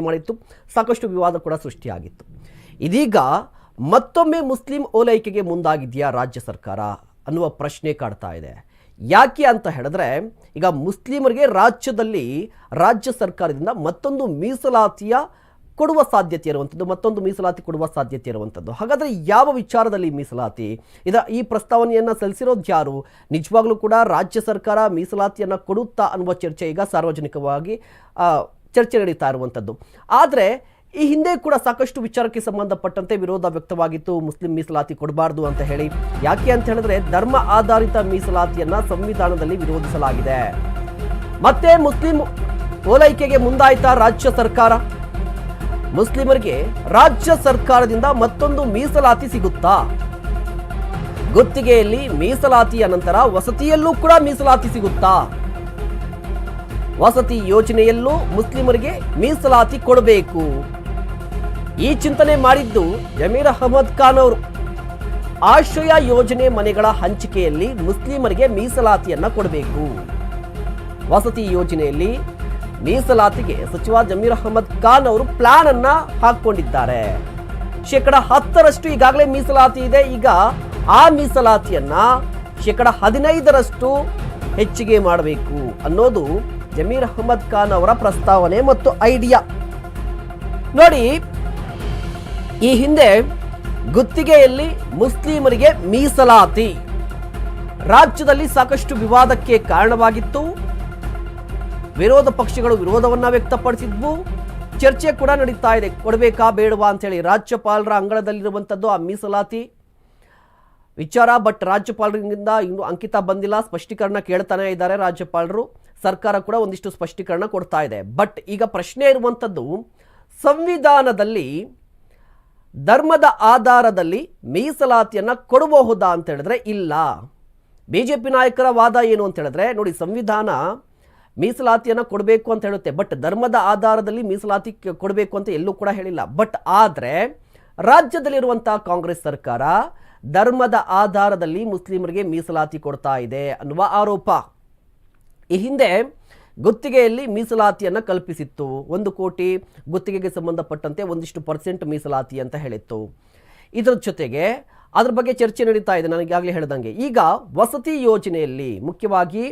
ಮಾಡಿತ್ತು. ಸಾಕಷ್ಟು ವಿವಾದ ಕೂಡ ಸೃಷ್ಟಿಯಾಗಿತ್ತು. ಇದೀಗ ಮತ್ತೊಮ್ಮೆ ಮುಸ್ಲಿಂ ಓಲೈಕೆಗೆ ಮುಂದಾಗಿದೆಯಾ ರಾಜ್ಯ ಸರ್ಕಾರ ಅನ್ನುವ ಪ್ರಶ್ನೆ ಕಾಡ್ತಾ ಇದೆ. ಯಾಕೆ ಅಂತ ಹೇಳಿದ್ರೆ, ಈಗ ಮುಸ್ಲಿಮರಿಗೆ ರಾಜ್ಯದಲ್ಲಿ, ರಾಜ್ಯ ಸರ್ಕಾರದಿಂದ ಮತ್ತೊಂದು ಮೀಸಲಾತಿಯ ಕೊಡುವ ಸಾಧ್ಯತೆ ಇರುವಂಥದ್ದು ಮತ್ತೊಂದು ಮೀಸಲಾತಿ ಕೊಡುವ ಸಾಧ್ಯತೆ ಇರುವಂಥದ್ದು ಹಾಗಾದರೆ ಯಾವ ವಿಚಾರದಲ್ಲಿ ಮೀಸಲಾತಿ? ಇದ ಈ ಪ್ರಸ್ತಾವನೆಯನ್ನು ಸಲ್ಲಿಸಿರೋದು ಯಾರು? ನಿಜವಾಗ್ಲೂ ಕೂಡ ರಾಜ್ಯ ಸರ್ಕಾರ ಮೀಸಲಾತಿಯನ್ನು ಕೊಡುತ್ತಾ ಅನ್ನುವ ಚರ್ಚೆ ಈಗ ಸಾರ್ವಜನಿಕವಾಗಿ ಚರ್ಚೆ ನಡೀತಾ ಇರುವಂಥದ್ದು. ಆದರೆ ಈ ಹಿಂದೆ ಕೂಡ ಸಾಕಷ್ಟು ವಿಚಾರಕ್ಕೆ ಸಂಬಂಧಪಟ್ಟಂತೆ ವಿರೋಧ ವ್ಯಕ್ತವಾಗಿತ್ತು. ಮುಸ್ಲಿಂ ಮೀಸಲಾತಿ ಕೊಡಬಾರ್ದು ಅಂತ ಹೇಳಿ. ಯಾಕೆ ಅಂತ ಹೇಳಿದ್ರೆ ಧರ್ಮ ಆಧಾರಿತ ಮೀಸಲಾತಿಯನ್ನ ಸಂವಿಧಾನದಲ್ಲಿ ವಿರೋಧಿಸಲಾಗಿದೆ. ಮತ್ತೆ ಮುಸ್ಲಿಂ ಓಲೈಕೆಗೆ ಮುಂದಾಯಿತ ರಾಜ್ಯ ಸರ್ಕಾರ? ಮುಸ್ಲಿಮರಿಗೆ ರಾಜ್ಯ ಸರ್ಕಾರದಿಂದ ಮತ್ತೊಂದು ಮೀಸಲಾತಿ ಸಿಗುತ್ತಾ? ಗುತ್ತಿಗೆಯಲ್ಲಿ ಮೀಸಲಾತಿಯ ನಂತರ ವಸತಿಯಲ್ಲೂ ಕೂಡ ಮೀಸಲಾತಿ ಸಿಗುತ್ತಾ? ವಸತಿ ಯೋಜನೆಯಲ್ಲೂ ಮುಸ್ಲಿಮರಿಗೆ ಮೀಸಲಾತಿ ಕೊಡಬೇಕು. ಈ ಚಿಂತನೆ ಮಾಡಿದ್ದು ಜಮೀರ್ ಅಹಮದ್ ಖಾನ್ ಅವರು. ಆಶ್ರಯ ಯೋಜನೆ ಮನೆಗಳ ಹಂಚಿಕೆಯಲ್ಲಿ ಮುಸ್ಲಿಮರಿಗೆ ಮೀಸಲಾತಿಯನ್ನ ಕೊಡಬೇಕು. ವಸತಿ ಯೋಜನೆಯಲ್ಲಿ ಮೀಸಲಾತಿಗೆ ಸಚಿವ ಜಮೀರ್ ಅಹಮದ್ ಖಾನ್ ಅವರು ಪ್ಲಾನ್ ಅನ್ನ ಹಾಕೊಂಡಿದ್ದಾರೆ ಶೇಕಡ ಹತ್ತರಷ್ಟು ಈಗಾಗಲೇ ಮೀಸಲಾತಿ ಇದೆ. ಈಗ ಆ ಮೀಸಲಾತಿಯನ್ನ ಶೇಕಡ ಹದಿನೈದರಷ್ಟು ಹೆಚ್ಚಿಗೆ ಮಾಡಬೇಕು ಅನ್ನೋದು ಜಮೀರ್ ಅಹಮದ್ ಖಾನ್ ಅವರ ಪ್ರಸ್ತಾವನೆ ಮತ್ತು ಐಡಿಯಾ. ನೋಡಿ, ಈ ಹಿಂದೆ ಗುತ್ತಿಗೆಯಲ್ಲಿ ಮುಸ್ಲಿಮರಿಗೆ ಮೀಸಲಾತಿ. ರಾಜ್ಯದಲ್ಲಿ ಸಾಕಷ್ಟು ವಿವಾದಕ್ಕೆ ಕಾರಣವಾಗಿತ್ತು. ವಿರೋಧ ಪಕ್ಷಗಳು ವಿರೋಧವನ್ನ ವ್ಯಕ್ತಪಡಿಸಿದ್ವು. ಚರ್ಚೆ ಕೂಡ ನಡೀತಾ ಇದೆ. ಕೊಡಬೇಕಾ, ಬೇಡವಾ ಅಂತೇಳಿ ರಾಜ್ಯಪಾಲರ ಅಂಗಳದಲ್ಲಿರುವಂಥದ್ದು ಆ ಮೀಸಲಾತಿ. ವಿಚಾರ, ಬಟ್ ರಾಜ್ಯಪಾಲರಿಂದ ಇನ್ನೂ ಅಂಕಿತ ಬಂದಿಲ್ಲ. ಸ್ಪಷ್ಟೀಕರಣ ಕೇಳ್ತಾನೆ ಇದ್ದಾರೆ ರಾಜ್ಯಪಾಲರು. ಸರ್ಕಾರ ಕೂಡ ಒಂದಿಷ್ಟು ಸ್ಪಷ್ಟೀಕರಣ ಕೊಡ್ತಾ ಇದೆ. ಬಟ್ ಈಗ ಪ್ರಶ್ನೆ ಇರುವಂಥದ್ದು ಸಂವಿಧಾನದಲ್ಲಿ ಧರ್ಮದ ಆಧಾರದಲ್ಲಿ ಮೀಸಲಾತಿಯನ್ನು ಕೊಡಬಹುದಾ ಅಂತ ಹೇಳಿದ್ರೆ ಇಲ್ಲ. ಬಿ ಜೆ ಪಿ ನಾಯಕರ ವಾದ ಏನು ಅಂತ ಹೇಳಿದ್ರೆ, ನೋಡಿ ಸಂವಿಧಾನ ಮೀಸಲಾತಿಯನ್ನು ಕೊಡಬೇಕು ಅಂತ ಹೇಳುತ್ತೆ. ಬಟ್ ಧರ್ಮದ ಆಧಾರದಲ್ಲಿ ಮೀಸಲಾತಿ ಕೊಡಬೇಕು ಅಂತ ಎಲ್ಲೂ ಕೂಡ ಹೇಳಿಲ್ಲ. ಬಟ್ ಆದರೆ ರಾಜ್ಯದಲ್ಲಿರುವಂಥ ಕಾಂಗ್ರೆಸ್ ಸರ್ಕಾರ ಧರ್ಮದ ಆಧಾರದಲ್ಲಿ ಮುಸ್ಲಿಮರಿಗೆ ಮೀಸಲಾತಿ ಕೊಡ್ತಾ ಇದೆ ಅನ್ನುವ ಆರೋಪ. ಈ ಹಿಂದೆ ಗುತ್ತಿಗೆಯಲ್ಲಿ ಮೀಸಲಾತಿಯನ್ನು ಕಲ್ಪಿಸಿತ್ತು. ಒಂದು ಕೋಟಿ ಗುತ್ತಿಗೆಗೆ ಸಂಬಂಧಪಟ್ಟಂತೆ ಒಂದಿಷ್ಟು ಪರ್ಸೆಂಟ್ ಮೀಸಲಾತಿ ಅಂತ ಹೇಳಿತ್ತು. ಇದರ ಜೊತೆಗೆ ಅದ್ರ ಬಗ್ಗೆ ಚರ್ಚೆ ನಡೀತಾ ಇದೆ, ನನಗೆ ಆಗಲೇ ಹೇಳ್ದಂಗೆ. ಈಗ ವಸತಿ ಯೋಜನೆಯಲ್ಲಿ ಮುಖ್ಯವಾಗಿ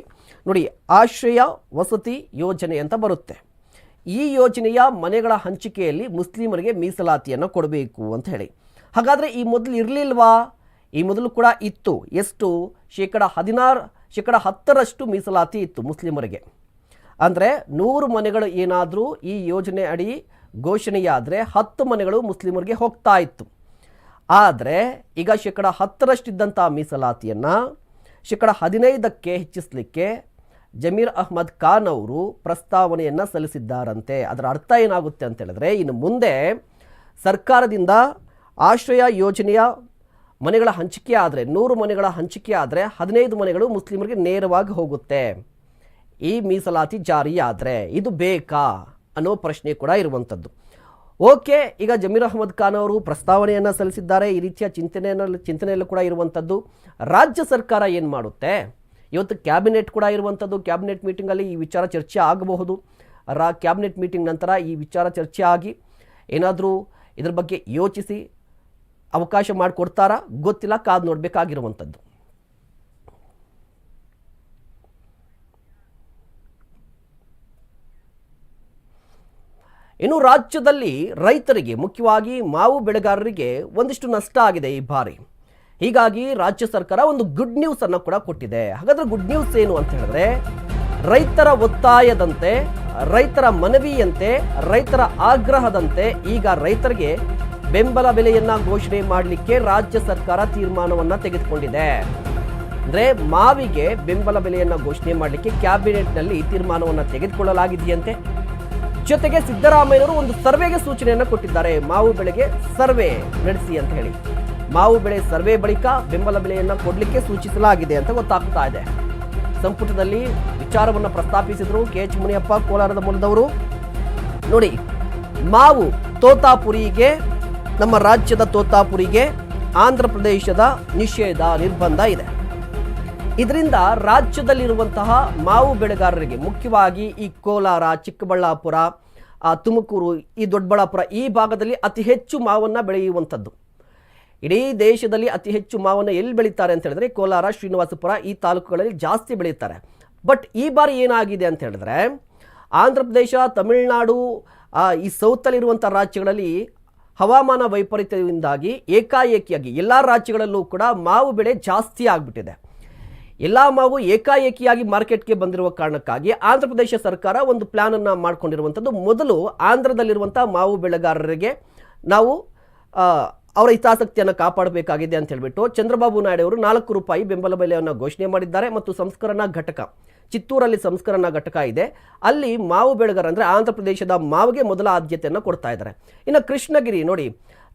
ನೋಡಿ, ಆಶ್ರಯ ವಸತಿ ಯೋಜನೆ ಅಂತ ಬರುತ್ತೆ. ಈ ಯೋಜನೆಯ ಮನೆಗಳ ಹಂಚಿಕೆಯಲ್ಲಿ ಮುಸ್ಲಿಮರಿಗೆ ಮೀಸಲಾತಿಯನ್ನು ಕೊಡಬೇಕು ಅಂತ ಹೇಳಿ. ಹಾಗಾದರೆ ಈ ಮೊದಲು ಇರಲಿಲ್ವಾ? ಈ ಮೊದಲು ಕೂಡ ಇತ್ತು. ಎಷ್ಟು? ಶೇಕಡ ಹದಿನಾರು ಶೇಕಡ ಹತ್ತರಷ್ಟು ಮೀಸಲಾತಿ ಇತ್ತು ಮುಸ್ಲಿಮರಿಗೆ. ಅಂದರೆ ನೂರು ಮನೆಗಳು ಏನಾದರೂ ಈ ಯೋಜನೆ ಅಡಿ ಘೋಷಣೆಯಾದರೆ ಹತ್ತು ಮನೆಗಳು ಮುಸ್ಲಿಮರಿಗೆ ಹೋಗ್ತಾ ಇತ್ತು. ಆದರೆ ಈಗ ಶೇಕಡ ಹತ್ತರಷ್ಟಿದ್ದಂಥ ಮೀಸಲಾತಿಯನ್ನು ಶೇಕಡ ಹದಿನೈದಕ್ಕೆ ಹೆಚ್ಚಿಸಲಿಕ್ಕೆ ಜಮೀರ್ ಅಹ್ಮದ್ ಖಾನ್ ಅವರು ಪ್ರಸ್ತಾವನೆಯನ್ನು ಸಲ್ಲಿಸಿದ್ದಾರಂತೆ. ಅದರ ಅರ್ಥ ಏನಾಗುತ್ತೆ ಅಂತ ಹೇಳಿದ್ರೆ ಇನ್ನು ಮುಂದೆ ಸರ್ಕಾರದಿಂದ ಆಶ್ರಯ ಯೋಜನೆಯ ಮನೆಗಳ ಹಂಚಿಕೆ ಆದರೆ, ನೂರು ಮನೆಗಳ ಹಂಚಿಕೆ ಆದರೆ ಹದಿನೈದು ಮನೆಗಳು ಮುಸ್ಲಿಮರಿಗೆ ನೇರವಾಗಿ ಹೋಗುತ್ತೆ. ಈ ಮೀಸಲಾತಿ ಜಾರಿಯಾದರೆ ಇದು ಬೇಕಾ ಅನ್ನೋ ಪ್ರಶ್ನೆ ಕೂಡ ಇರುವಂಥದ್ದು. ಓಕೆ, ಈಗ ಜಮೀರ್ ಅಹಮದ್ ಖಾನ್ ಅವರು ಪ್ರಸ್ತಾವನೆಯನ್ನು ಸಲ್ಲಿಸಿದ್ದಾರೆ. ಈ ರೀತಿಯ ಚಿಂತನೆಯನ್ನು, ಚಿಂತನೆಯಲ್ಲೂ ಕೂಡ ಇರುವಂಥದ್ದು. ರಾಜ್ಯ ಸರ್ಕಾರ ಏನು ಮಾಡುತ್ತೆ? ಇವತ್ತು ಕ್ಯಾಬಿನೆಟ್ ಕೂಡ ಇರುವಂಥದ್ದು. ಕ್ಯಾಬಿನೆಟ್ ಮೀಟಿಂಗಲ್ಲಿ ಈ ವಿಚಾರ ಚರ್ಚೆ ಆಗಬಹುದು. ರಾ, ಕ್ಯಾಬಿನೆಟ್ ಮೀಟಿಂಗ್ ನಂತರ ಈ ವಿಚಾರ ಚರ್ಚೆ ಆಗಿ ಏನಾದರೂ ಇದ್ರ ಬಗ್ಗೆ ಯೋಚಿಸಿ ಅವಕಾಶ ಮಾಡಿಕೊಡ್ತಾರಾ? ಗೊತ್ತಿಲ್ಲ, ಕಾದು ನೋಡಬೇಕಾಗಿರುವಂಥದ್ದು. ಇನ್ನು ರಾಜ್ಯದಲ್ಲಿ ರೈತರಿಗೆ, ಮುಖ್ಯವಾಗಿ ಮಾವು ಬೆಳೆಗಾರರಿಗೆ ಒಂದಿಷ್ಟು ನಷ್ಟ ಆಗಿದೆ ಈ ಬಾರಿ. ಹೀಗಾಗಿ ರಾಜ್ಯ ಸರ್ಕಾರ ಒಂದು ಗುಡ್ ನ್ಯೂಸ್ ಅನ್ನು ಕೂಡ ಕೊಟ್ಟಿದೆ. ಹಾಗಾದ್ರೆ ಗುಡ್ ನ್ಯೂಸ್ ಏನು ಅಂತ ಹೇಳಿದ್ರೆ, ರೈತರ ಒತ್ತಾಯದಂತೆ, ರೈತರ ಮನವಿಯಂತೆ, ರೈತರ ಆಗ್ರಹದಂತೆ ಈಗ ರೈತರಿಗೆ ಬೆಂಬಲ ಬೆಲೆಯನ್ನ ಘೋಷಣೆ ಮಾಡಲಿಕ್ಕೆ ರಾಜ್ಯ ಸರ್ಕಾರ ತೀರ್ಮಾನವನ್ನ ತೆಗೆದುಕೊಂಡಿದೆ. ಅಂದ್ರೆ ಮಾವಿಗೆ ಬೆಂಬಲ ಬೆಲೆಯನ್ನ ಘೋಷಣೆ ಮಾಡಲಿಕ್ಕೆ ಕ್ಯಾಬಿನೆಟ್ನಲ್ಲಿ ತೀರ್ಮಾನವನ್ನ ತೆಗೆದುಕೊಳ್ಳಲಾಗಿದೆಯಂತೆ. ಜೊತೆಗೆ ಸಿದ್ದರಾಮಯ್ಯನವರು ಒಂದು ಸರ್ವೆಗೆ ಸೂಚನೆಯನ್ನು ಕೊಟ್ಟಿದ್ದಾರೆ. ಮಾವು ಬೆಳೆಗೆ ಸರ್ವೆ ನಡೆಸಿ ಅಂತ ಹೇಳಿ. ಮಾವು ಬೆಳೆ ಸರ್ವೆ ಬಳಿಕ ಬೆಂಬಲ ಬೆಲೆಯನ್ನು ಕೊಡಲಿಕ್ಕೆ ಸೂಚಿಸಲಾಗಿದೆ ಅಂತ ಗೊತ್ತಾಗ್ತಾ ಇದೆ. ಸಂಪುಟದಲ್ಲಿ ವಿಚಾರವನ್ನು ಪ್ರಸ್ತಾಪಿಸಿದ್ರು ಕೆ ಎಚ್ ಮುನಿಯಪ್ಪ ಕೋಲಾರದ ಮೂಲದವರು. ನೋಡಿ, ಮಾವು ತೋತಾಪುರಿಗೆ ನಮ್ಮ ರಾಜ್ಯದ ತೋತಾಪುರಿಗೆ ಆಂಧ್ರ ಪ್ರದೇಶದ ನಿಷೇಧ ನಿರ್ಬಂಧ ಇದೆ. ಇದರಿಂದ ರಾಜ್ಯದಲ್ಲಿರುವಂತಹ ಮಾವು ಬೆಳೆಗಾರರಿಗೆ ಮುಖ್ಯವಾಗಿ ಈ ಕೋಲಾರ, ಚಿಕ್ಕಬಳ್ಳಾಪುರ ತುಮಕೂರು, ಈ ದೊಡ್ಡಬಳ್ಳಾಪುರ ಈ ಭಾಗದಲ್ಲಿ ಅತಿ ಹೆಚ್ಚು ಮಾವನ್ನು ಬೆಳೆಯುವಂಥದ್ದು. ಇಡೀ ದೇಶದಲ್ಲಿ ಅತಿ ಹೆಚ್ಚು ಮಾವನ್ನು ಎಲ್ಲಿ ಬೆಳೀತಾರೆ ಅಂತ ಹೇಳಿದ್ರೆ ಕೋಲಾರ, ಶ್ರೀನಿವಾಸಪುರ ಈ ತಾಲೂಕುಗಳಲ್ಲಿ ಜಾಸ್ತಿ ಬೆಳೀತಾರೆ. ಬಟ್ ಈ ಬಾರಿ ಏನಾಗಿದೆ ಅಂತ ಹೇಳಿದ್ರೆ ಆಂಧ್ರ ಪ್ರದೇಶ, ತಮಿಳುನಾಡು ಈ ಸೌತಲ್ಲಿರುವಂಥ ರಾಜ್ಯಗಳಲ್ಲಿ ಹವಾಮಾನ ವೈಪರೀತ್ಯದಿಂದಾಗಿ ಏಕಾಏಕಿಯಾಗಿ ಎಲ್ಲ ರಾಜ್ಯಗಳಲ್ಲೂ ಕೂಡ ಮಾವು ಬೆಳೆ ಜಾಸ್ತಿ ಆಗಿಬಿಟ್ಟಿದೆ. ಎಲ್ಲ ಮಾವು ಏಕಾಏಕಿಯಾಗಿ ಮಾರ್ಕೆಟ್ಗೆ ಬಂದಿರುವ ಕಾರಣಕ್ಕಾಗಿ ಆಂಧ್ರ ಪ್ರದೇಶ ಸರ್ಕಾರ ಒಂದು ಪ್ಲಾನ್ ಅನ್ನ ಮಾಡ್ಕೊಂಡಿರುವಂಥದ್ದು. ಮೊದಲು ಆಂಧ್ರದಲ್ಲಿರುವಂಥ ಮಾವು ಬೆಳೆಗಾರರಿಗೆ ನಾವು ಅವರ ಹಿತಾಸಕ್ತಿಯನ್ನು ಕಾಪಾಡಬೇಕಾಗಿದೆ ಅಂತ ಹೇಳ್ಬಿಟ್ಟು ಚಂದ್ರಬಾಬು ನಾಯ್ಡು ಅವರು ನಾಲ್ಕು ರೂಪಾಯಿ ಬೆಂಬಲ ಬೆಲೆಯನ್ನು ಘೋಷಣೆ ಮಾಡಿದ್ದಾರೆ ಮತ್ತು ಸಂಸ್ಕರಣಾ ಘಟಕ ಚಿತ್ತೂರಲ್ಲಿ ಸಂಸ್ಕರಣಾ ಘಟಕ ಇದೆ. ಅಲ್ಲಿ ಮಾವು ಬೆಳೆಗಾರ ಅಂದರೆ ಆಂಧ್ರ ಪ್ರದೇಶದ ಮಾವಿಗೆ ಮೊದಲ ಆದ್ಯತೆಯನ್ನು ಕೊಡ್ತಾ ಇದ್ದಾರೆ. ಇನ್ನು ಕೃಷ್ಣಗಿರಿ ನೋಡಿ,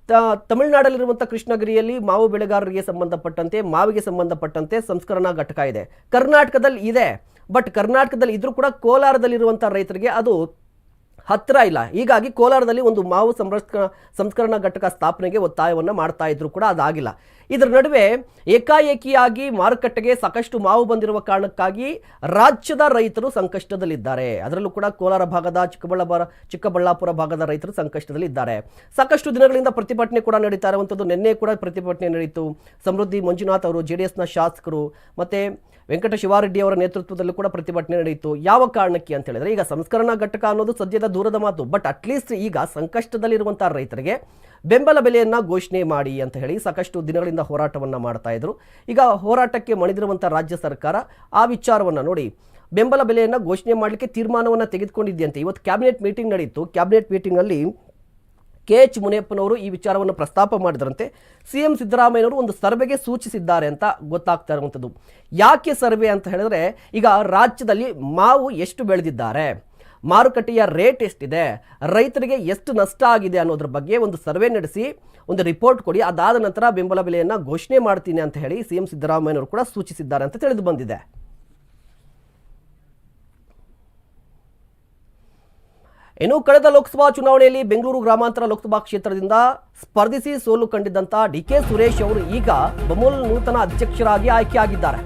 ತ ತಮಿಳುನಾಡಲ್ಲಿರುವಂಥ ಕೃಷ್ಣಗಿರಿಯಲ್ಲಿ ಮಾವು ಬೆಳೆಗಾರರಿಗೆ ಸಂಬಂಧಪಟ್ಟಂತೆ, ಮಾವಿಗೆ ಸಂಬಂಧಪಟ್ಟಂತೆ ಸಂಸ್ಕರಣಾ ಘಟಕ ಇದೆ. ಕರ್ನಾಟಕದಲ್ಲಿ ಇದೆ, ಬಟ್ ಕರ್ನಾಟಕದಲ್ಲಿ ಇದ್ರೂ ಕೂಡ ಕೋಲಾರದಲ್ಲಿರುವಂಥ ರೈತರಿಗೆ ಅದು ಹತ್ತಿರ ಇಲ್ಲ. ಹೀಗಾಗಿ ಕೋಲಾರದಲ್ಲಿ ಒಂದು ಮಾವು ಸಂರಕ್ಷ, ಸಂಸ್ಕರಣಾ ಘಟಕ ಸ್ಥಾಪನೆಗೆ ಒತ್ತಾಯವನ್ನು ಮಾಡ್ತಾ ಇದ್ರು ಕೂಡ ಅದಾಗಿಲ್ಲ. ಇದರ ನಡುವೆ ಏಕಾಏಕಿಯಾಗಿ ಮಾರುಕಟ್ಟೆಗೆ ಸಾಕಷ್ಟು ಮಾವು ಬಂದಿರುವ ಕಾರಣಕ್ಕಾಗಿ ರಾಜ್ಯದ ರೈತರು ಸಂಕಷ್ಟದಲ್ಲಿದ್ದಾರೆ. ಅದರಲ್ಲೂ ಕೂಡ ಕೋಲಾರ ಭಾಗದ ಚಿಕ್ಕಬಳ್ಳಾಪುರ ಚಿಕ್ಕಬಳ್ಳಾಪುರ ಭಾಗದ ರೈತರು ಸಂಕಷ್ಟದಲ್ಲಿದ್ದಾರೆ. ಸಾಕಷ್ಟು ದಿನಗಳಿಂದ ಪ್ರತಿಭಟನೆ ಕೂಡ ನಡೀತಾ ಇರುವಂಥದ್ದು. ನಿನ್ನೆ ಕೂಡ ಪ್ರತಿಭಟನೆ ನಡೆಯಿತು ಸಮೃದ್ಧಿ, ಮಂಜುನಾಥ್ ಅವರು ಜೆ ಡಿ ಎಸ್ನ ಶಾಸಕರು ಮತ್ತೆ ವೆಂಕಟ ಶಿವಾರೆಡ್ಡಿ ಅವರ ನೇತೃತ್ವದಲ್ಲೂ ಕೂಡ ಪ್ರತಿಭಟನೆ ನಡೆಯಿತು ಯಾವ ಕಾರಣಕ್ಕೆ ಅಂತ ಹೇಳಿದ್ರೆ, ಈಗ ಸಂಸ್ಕರಣಾ ಘಟಕ ಅನ್ನೋದು ಸದ್ಯದ ದೂರದ ಮಾತು. ಬಟ್ ಅಟ್ಲೀಸ್ಟ್ ಈಗ ಸಂಕಷ್ಟದಲ್ಲಿರುವಂಥ ರೈತರಿಗೆ ಬೆಂಬಲ ಬೆಲೆಯನ್ನ ಘೋಷಣೆ ಮಾಡಿ ಅಂತ ಹೇಳಿ ಸಾಕಷ್ಟು ದಿನಗಳಿಂದ ಹೋರಾಟವನ್ನ ಮಾಡ್ತಾ ಇದ್ರು. ಈಗ ಹೋರಾಟಕ್ಕೆ ಮಣಿದಿರುವಂತಹ ರಾಜ್ಯ ಸರ್ಕಾರ ಆ ವಿಚಾರವನ್ನು ನೋಡಿ, ಬೆಂಬಲ ಬೆಲೆಯನ್ನು ಘೋಷಣೆ ಮಾಡಲಿಕ್ಕೆ ತೀರ್ಮಾನವನ್ನು ತೆಗೆದುಕೊಂಡಿದ್ದಂತೆ ಇವತ್ತು ಕ್ಯಾಬಿನೆಟ್ ಮೀಟಿಂಗ್ ನಡೆಯಿತು ಕ್ಯಾಬಿನೆಟ್ ಮೀಟಿಂಗಲ್ಲಿ ಕೆ ಎಚ್ ಮುನಿಯಪ್ಪನವರು ಈ ವಿಚಾರವನ್ನು ಪ್ರಸ್ತಾಪ ಮಾಡಿದ್ರಂತೆ. ಸಿ ಎಂ ಸಿದ್ದರಾಮಯ್ಯನವರು ಒಂದು ಸರ್ವೆಗೆ ಸೂಚಿಸಿದ್ದಾರೆ ಅಂತ ಗೊತ್ತಾಗ್ತಾ ಇರುವಂಥದ್ದು ಯಾಕೆ ಸರ್ವೆ ಅಂತ ಹೇಳಿದ್ರೆ, ಈಗ ರಾಜ್ಯದಲ್ಲಿ ಮಾವು ಎಷ್ಟು ಬೆಳೆದಿದ್ದಾರೆ? ಮಾರುಕಟ್ಟೆಯ ರೇಟ್ ಎಷ್ಟಿದೆ, ರೈತರಿಗೆ ಎಷ್ಟು ನಷ್ಟ ಆಗಿದೆ ಅನ್ನೋದ್ರ ಬಗ್ಗೆ ಒಂದು ಸರ್ವೆ ನಡೆಸಿ, ಒಂದು ರಿಪೋರ್ಟ್ ಕೊಡಿ. ಅದಾದ ನಂತರ ಬೆಂಬಲ ಬೆಲೆಯನ್ನು ಘೋಷಣೆ ಮಾಡ್ತೀನಿ ಅಂತ ಹೇಳಿ ಸಿ ಎಂ ಸಿದ್ದರಾಮಯ್ಯನವರು ಕೂಡ ಸೂಚಿಸಿದ್ದಾರೆ ಅಂತ ತಿಳಿದು ಬಂದಿದೆ. ಇನ್ನು ಕಳೆದ ಲೋಕಸಭಾ ಚುನಾವಣೆಯಲ್ಲಿ ಬೆಂಗಳೂರು ಗ್ರಾಮಾಂತರ ಲೋಕಸಭಾ ಕ್ಷೇತ್ರದಿಂದ ಸ್ಪರ್ಧಿಸಿ ಸೋಲು ಕಂಡಿದ್ದಂತ ಡಿ ಕೆ ಸುರೇಶ್ ಅವರು ಈಗ ಬಮೂಲ್ ನೂತನ ಅಧ್ಯಕ್ಷರಾಗಿ ಆಯ್ಕೆಯಾಗಿದ್ದಾರೆ.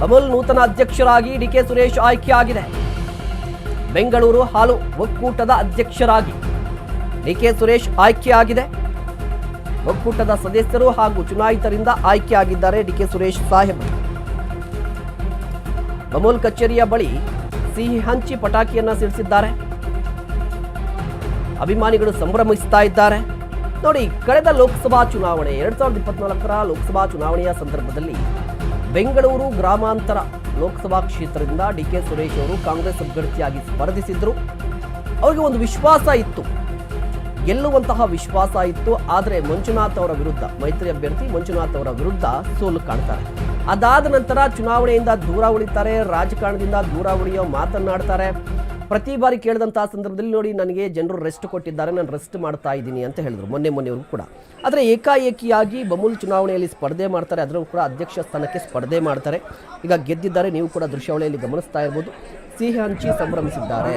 ಬಮೂಲ್ ನೂತನ ಅಧ್ಯಕ್ಷರಾಗಿ ಡಿ ಕೆ ಸುರೇಶ್ ಆಯ್ಕೆಯಾಗಿದೆ. ಬೆಂಗಳೂರು ಹಾಲು ಒಕ್ಕೂಟದ ಅಧ್ಯಕ್ಷರಾಗಿ. ಡಿಕೆ ಸುರೇಶ್ ಆಯ್ಕೆಯಾಗಿದೆ. ಒಕ್ಕೂಟದ ಸದಸ್ಯರು ಹಾಗೂ ಚುನಾಯಿತರಿಂದ ಆಯ್ಕೆಯಾಗಿದ್ದಾರೆ ಡಿಕೆ ಸುರೇಶ್ ಸಾಹೇಬ್. ಬಮೂಲ್ ಕಚೇರಿಯ ಬಳಿ ಸಿಹಿ ಹಂಚಿ ಪಟಾಕಿಯನ್ನ ಸಿಡಿಸಿದ್ದಾರೆ. ಅಭಿಮಾನಿಗಳು ಸಂಭ್ರಮಿಸ್ತಾ ಇದ್ದಾರೆ. ನೋಡಿ, ಕಳೆದ ಲೋಕಸಭಾ ಚುನಾವಣೆ, ಎರಡ್ ಸಾವಿರದ ಇಪ್ಪತ್ನಾಲ್ಕರ ಲೋಕಸಭಾ ಚುನಾವಣೆಯ ಸಂದರ್ಭದಲ್ಲಿ ಬೆಂಗಳೂರು ಗ್ರಾಮಾಂತರ ಲೋಕಸಭಾ ಕ್ಷೇತ್ರದಿಂದ ಡಿ ಕೆ ಸುರೇಶ್ ಅವರು ಕಾಂಗ್ರೆಸ್ ಅಭ್ಯರ್ಥಿಯಾಗಿ ಸ್ಪರ್ಧಿಸಿದ್ರು. ಅವರಿಗೆ ಒಂದು ವಿಶ್ವಾಸ ಇತ್ತು. ಗೆಲ್ಲುವಂತಹ ವಿಶ್ವಾಸ ಇತ್ತು. ಆದರೆ ಮಂಜುನಾಥ್ ಅವರ ವಿರುದ್ಧ, ಮೈತ್ರಿ ಅಭ್ಯರ್ಥಿ ಮಂಜುನಾಥ್ ಅವರ ವಿರುದ್ಧ ಸೋಲು ಕಾಣ್ತಾರೆ. ಅದಾದ ನಂತರ ಚುನಾವಣೆಯಿಂದ ದೂರ ಉಳಿತಾರೆ, ರಾಜಕಾರಣದಿಂದ ದೂರ ಉಳಿಯೋ ಮಾತನ್ನಾಡ್ತಾರೆ. ಪ್ರತಿ ಬಾರಿ ಕೇಳಿದಂತಹ ಸಂದರ್ಭದಲ್ಲಿ ನೋಡಿ ನನಗೆ ಜನರು ರೆಸ್ಟ್ ಕೊಟ್ಟಿದ್ದಾರೆ, ನಾನು ರೆಸ್ಟ್ ಮಾಡ್ತಾ ಇದ್ದೀನಿ ಅಂತ ಹೇಳಿದ್ರು, ಮೊನ್ನೆ ಮೊನ್ನೆವರೆಗೂ ಕೂಡ. ಆದರೆ ಏಕಾಏಕಿಯಾಗಿ ಬಮೂಲ್ ಚುನಾವಣೆಯಲ್ಲಿ ಸ್ಪರ್ಧೆ ಮಾಡ್ತಾರೆ, ಅದರಲ್ಲೂ ಕೂಡ ಅಧ್ಯಕ್ಷ ಸ್ಥಾನಕ್ಕೆ ಸ್ಪರ್ಧೆ ಮಾಡ್ತಾರೆ. ಈಗ ಗೆದ್ದಿದ್ದಾರೆ, ನೀವು ಕೂಡ ದೃಶ್ಯಾವಳಿಯಲ್ಲಿ ಗಮನಿಸ್ತಾ ಇರ್ಬೋದು. ಸಿಹಿ ಹಂಚಿ ಸಂಭ್ರಮಿಸಿದ್ದಾರೆ.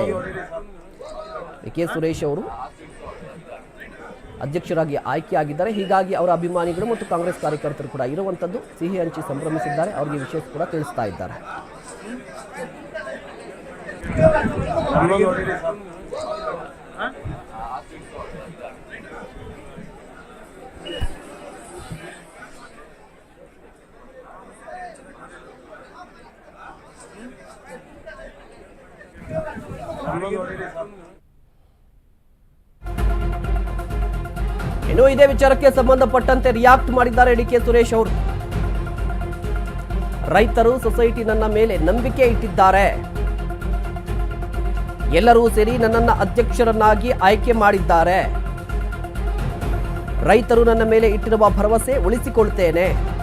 ಕೆ ಸುರೇಶ್ ಅವರು ಅಧ್ಯಕ್ಷರಾಗಿ ಆಯ್ಕೆಯಾಗಿದ್ದಾರೆ. ಹೀಗಾಗಿ ಅವರ ಅಭಿಮಾನಿಗಳು ಮತ್ತು ಕಾಂಗ್ರೆಸ್ ಕಾರ್ಯಕರ್ತರು ಕೂಡ ಇರುವಂಥದ್ದು ಸಿಹಿ ಹಂಚಿ ಸಂಭ್ರಮಿಸಿದ್ದಾರೆ. ಅವರಿಗೆ ವಿಶೇಷ ಕೂಡ ತಿಳಿಸ್ತಾ ಇದ್ದಾರೆ. ಇನ್ನು ಇದೇ ವಿಚಾರಕ್ಕೆ ಸಂಬಂಧಪಟ್ಟಂತೆ ರಿಯಾಕ್ಟ್ ಮಾಡಿದ್ದಾರೆ ಡಿ ಕೆ ಸುರೇಶ್ ಅವರು. ರೈತರು ಸೊಸೈಟಿ ನನ್ನ ಮೇಲೆ ನಂಬಿಕೆ ಇಟ್ಟಿದ್ದಾರೆ. ಎಲ್ಲರೂ ಸೇರಿ ನನ್ನನ್ನು ಅಧ್ಯಕ್ಷರನ್ನಾಗಿ ಆಯ್ಕೆ ಮಾಡಿದ್ದಾರೆ. ರೈತರು ನನ್ನ ಮೇಲೆ ಇಟ್ಟಿರುವ ಭರವಸೆ ಉಳಿಸಿಕೊಳ್ತೇನೆ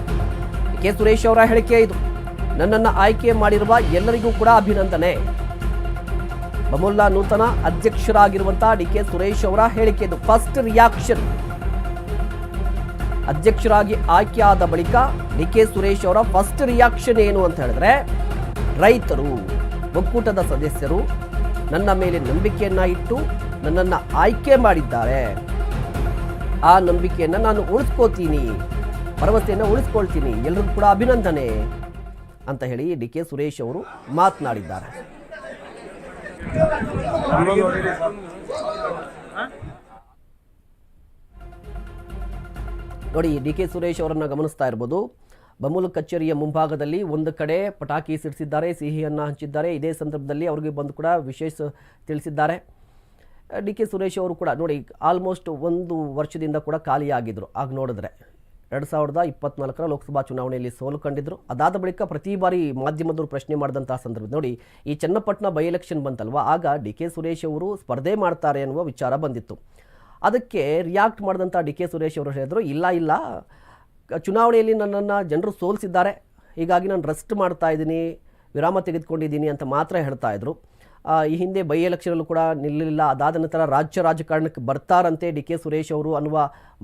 ಕೆ. ಸುರೇಶ್ ಅವರ ಹೇಳಿಕೆ ಇದು. ನನ್ನನ್ನು ಆಯ್ಕೆ ಮಾಡಿರುವ ಎಲ್ಲರಿಗೂ ಕೂಡ ಅಭಿನಂದನೆ. ಬಮುಲ್ಲಾ ನೂತನ ಅಧ್ಯಕ್ಷರಾಗಿರುವಂತಹ ಡಿ. ಕೆ. ಸುರೇಶ್ ಅವರ ಹೇಳಿಕೆ ಇದು. First reaction. ಅಧ್ಯಕ್ಷರಾಗಿ ಆಯ್ಕೆಯಾದ ಬಳಿಕ ಡಿ. ಕೆ. ಸುರೇಶ್ ಅವರ ಫಸ್ಟ್ ರಿಯಾಕ್ಷನ್ ಏನು ಅಂತ ಹೇಳಿದ್ರೆ, ರೈತರು, ಒಕ್ಕೂಟದ ಸದಸ್ಯರು ನನ್ನ ಮೇಲೆ ನಂಬಿಕೆಯನ್ನ ಇಟ್ಟು ನನ್ನನ್ನು ಆಯ್ಕೆ ಮಾಡಿದ್ದಾರೆ. ಆ ನಂಬಿಕೆಯನ್ನು ನಾನು ಉಳಿಸ್ಕೋತೀನಿ. ಭರವಸೆಯನ್ನು ಉಳಿಸ್ಕೊಳ್ತೀನಿ. ಎಲ್ಲರಿಗೂ ಕೂಡ ಅಭಿನಂದನೆ ಅಂತ ಹೇಳಿ ಡಿ ಕೆ ಸುರೇಶ್ ಅವರು ಮಾತನಾಡಿದ್ದಾರೆ. ನೋಡಿ, ಡಿ ಕೆ ಸುರೇಶ್ ಅವರನ್ನು ಗಮನಿಸ್ತಾ ಇರ್ಬೋದು. ಬಮೂಲ್ ಕಚೇರಿಯ ಮುಂಭಾಗದಲ್ಲಿ ಒಂದು ಕಡೆ ಪಟಾಕಿ ಸಿಡಿಸಿದ್ದಾರೆ, ಸಿಹಿಯನ್ನು ಹಂಚಿದ್ದಾರೆ. ಇದೇ ಸಂದರ್ಭದಲ್ಲಿ ಅವರಿಗೆ ಬಂದು ಕೂಡ ವಿಶೇಷ ತಿಳಿಸಿದ್ದಾರೆ. ಡಿ ಕೆ ಸುರೇಶ್ ಅವರು ಕೂಡ ನೋಡಿ, ಆಲ್ಮೋಸ್ಟ್ ಒಂದು ವರ್ಷದಿಂದ ಕೂಡ ಖಾಲಿಯಾಗಿದ್ದರು ಆಗ ನೋಡಿದ್ರೆ ಎರಡು ಸಾವಿರದ ಇಪ್ಪತ್ನಾಲ್ಕರ ಲೋಕಸಭಾ ಚುನಾವಣೆಯಲ್ಲಿ ಸೋಲು ಕಂಡಿದ್ದರು ಅದಾದ ಬಳಿಕ ಪ್ರತಿ ಬಾರಿ ಮಾಧ್ಯಮದವರು ಪ್ರಶ್ನೆ ಮಾಡಿದಂಥ ಸಂದರ್ಭ ನೋಡಿ, ಈ ಚನ್ನಪಟ್ಟಣ ಬೈ ಎಲೆಕ್ಷನ್ ಬಂತಲ್ವ? ಆಗ ಡಿ ಕೆ ಸುರೇಶ್ ಅವರು ಸ್ಪರ್ಧೆ ಮಾಡ್ತಾರೆ ಅನ್ನುವ ವಿಚಾರ ಬಂದಿತ್ತು. ಅದಕ್ಕೆ ರಿಯಾಕ್ಟ್ ಮಾಡಿದಂಥ ಡಿ ಕೆ ಸುರೇಶ್ ಅವರು ಹೇಳಿದರು, ಇಲ್ಲ ಇಲ್ಲ ಚುನಾವಣೆಯಲ್ಲಿ ನನ್ನನ್ನು ಜನರು ಸೋಲಿಸಿದ್ದಾರೆ. ಹೀಗಾಗಿ ನಾನು ರೆಸ್ಟ್ ಮಾಡ್ತಾ ಇದ್ದೀನಿ, ವಿರಾಮ ತೆಗೆದುಕೊಂಡಿದ್ದೀನಿ ಅಂತ ಮಾತ್ರ ಹೇಳ್ತಾ ಇದ್ದರು ಈ ಹಿಂದೆ ಬೈ ಎಲೆಕ್ಷನಲ್ಲೂ ಕೂಡ ನಿಲ್ಲಲಿಲ್ಲ ಅದಾದ ನಂತರ ರಾಜ್ಯ ರಾಜಕಾರಣಕ್ಕೆ ಬರ್ತಾರಂತೆ ಡಿ ಕೆ ಸುರೇಶ್ ಅವರು ಅನ್ನುವ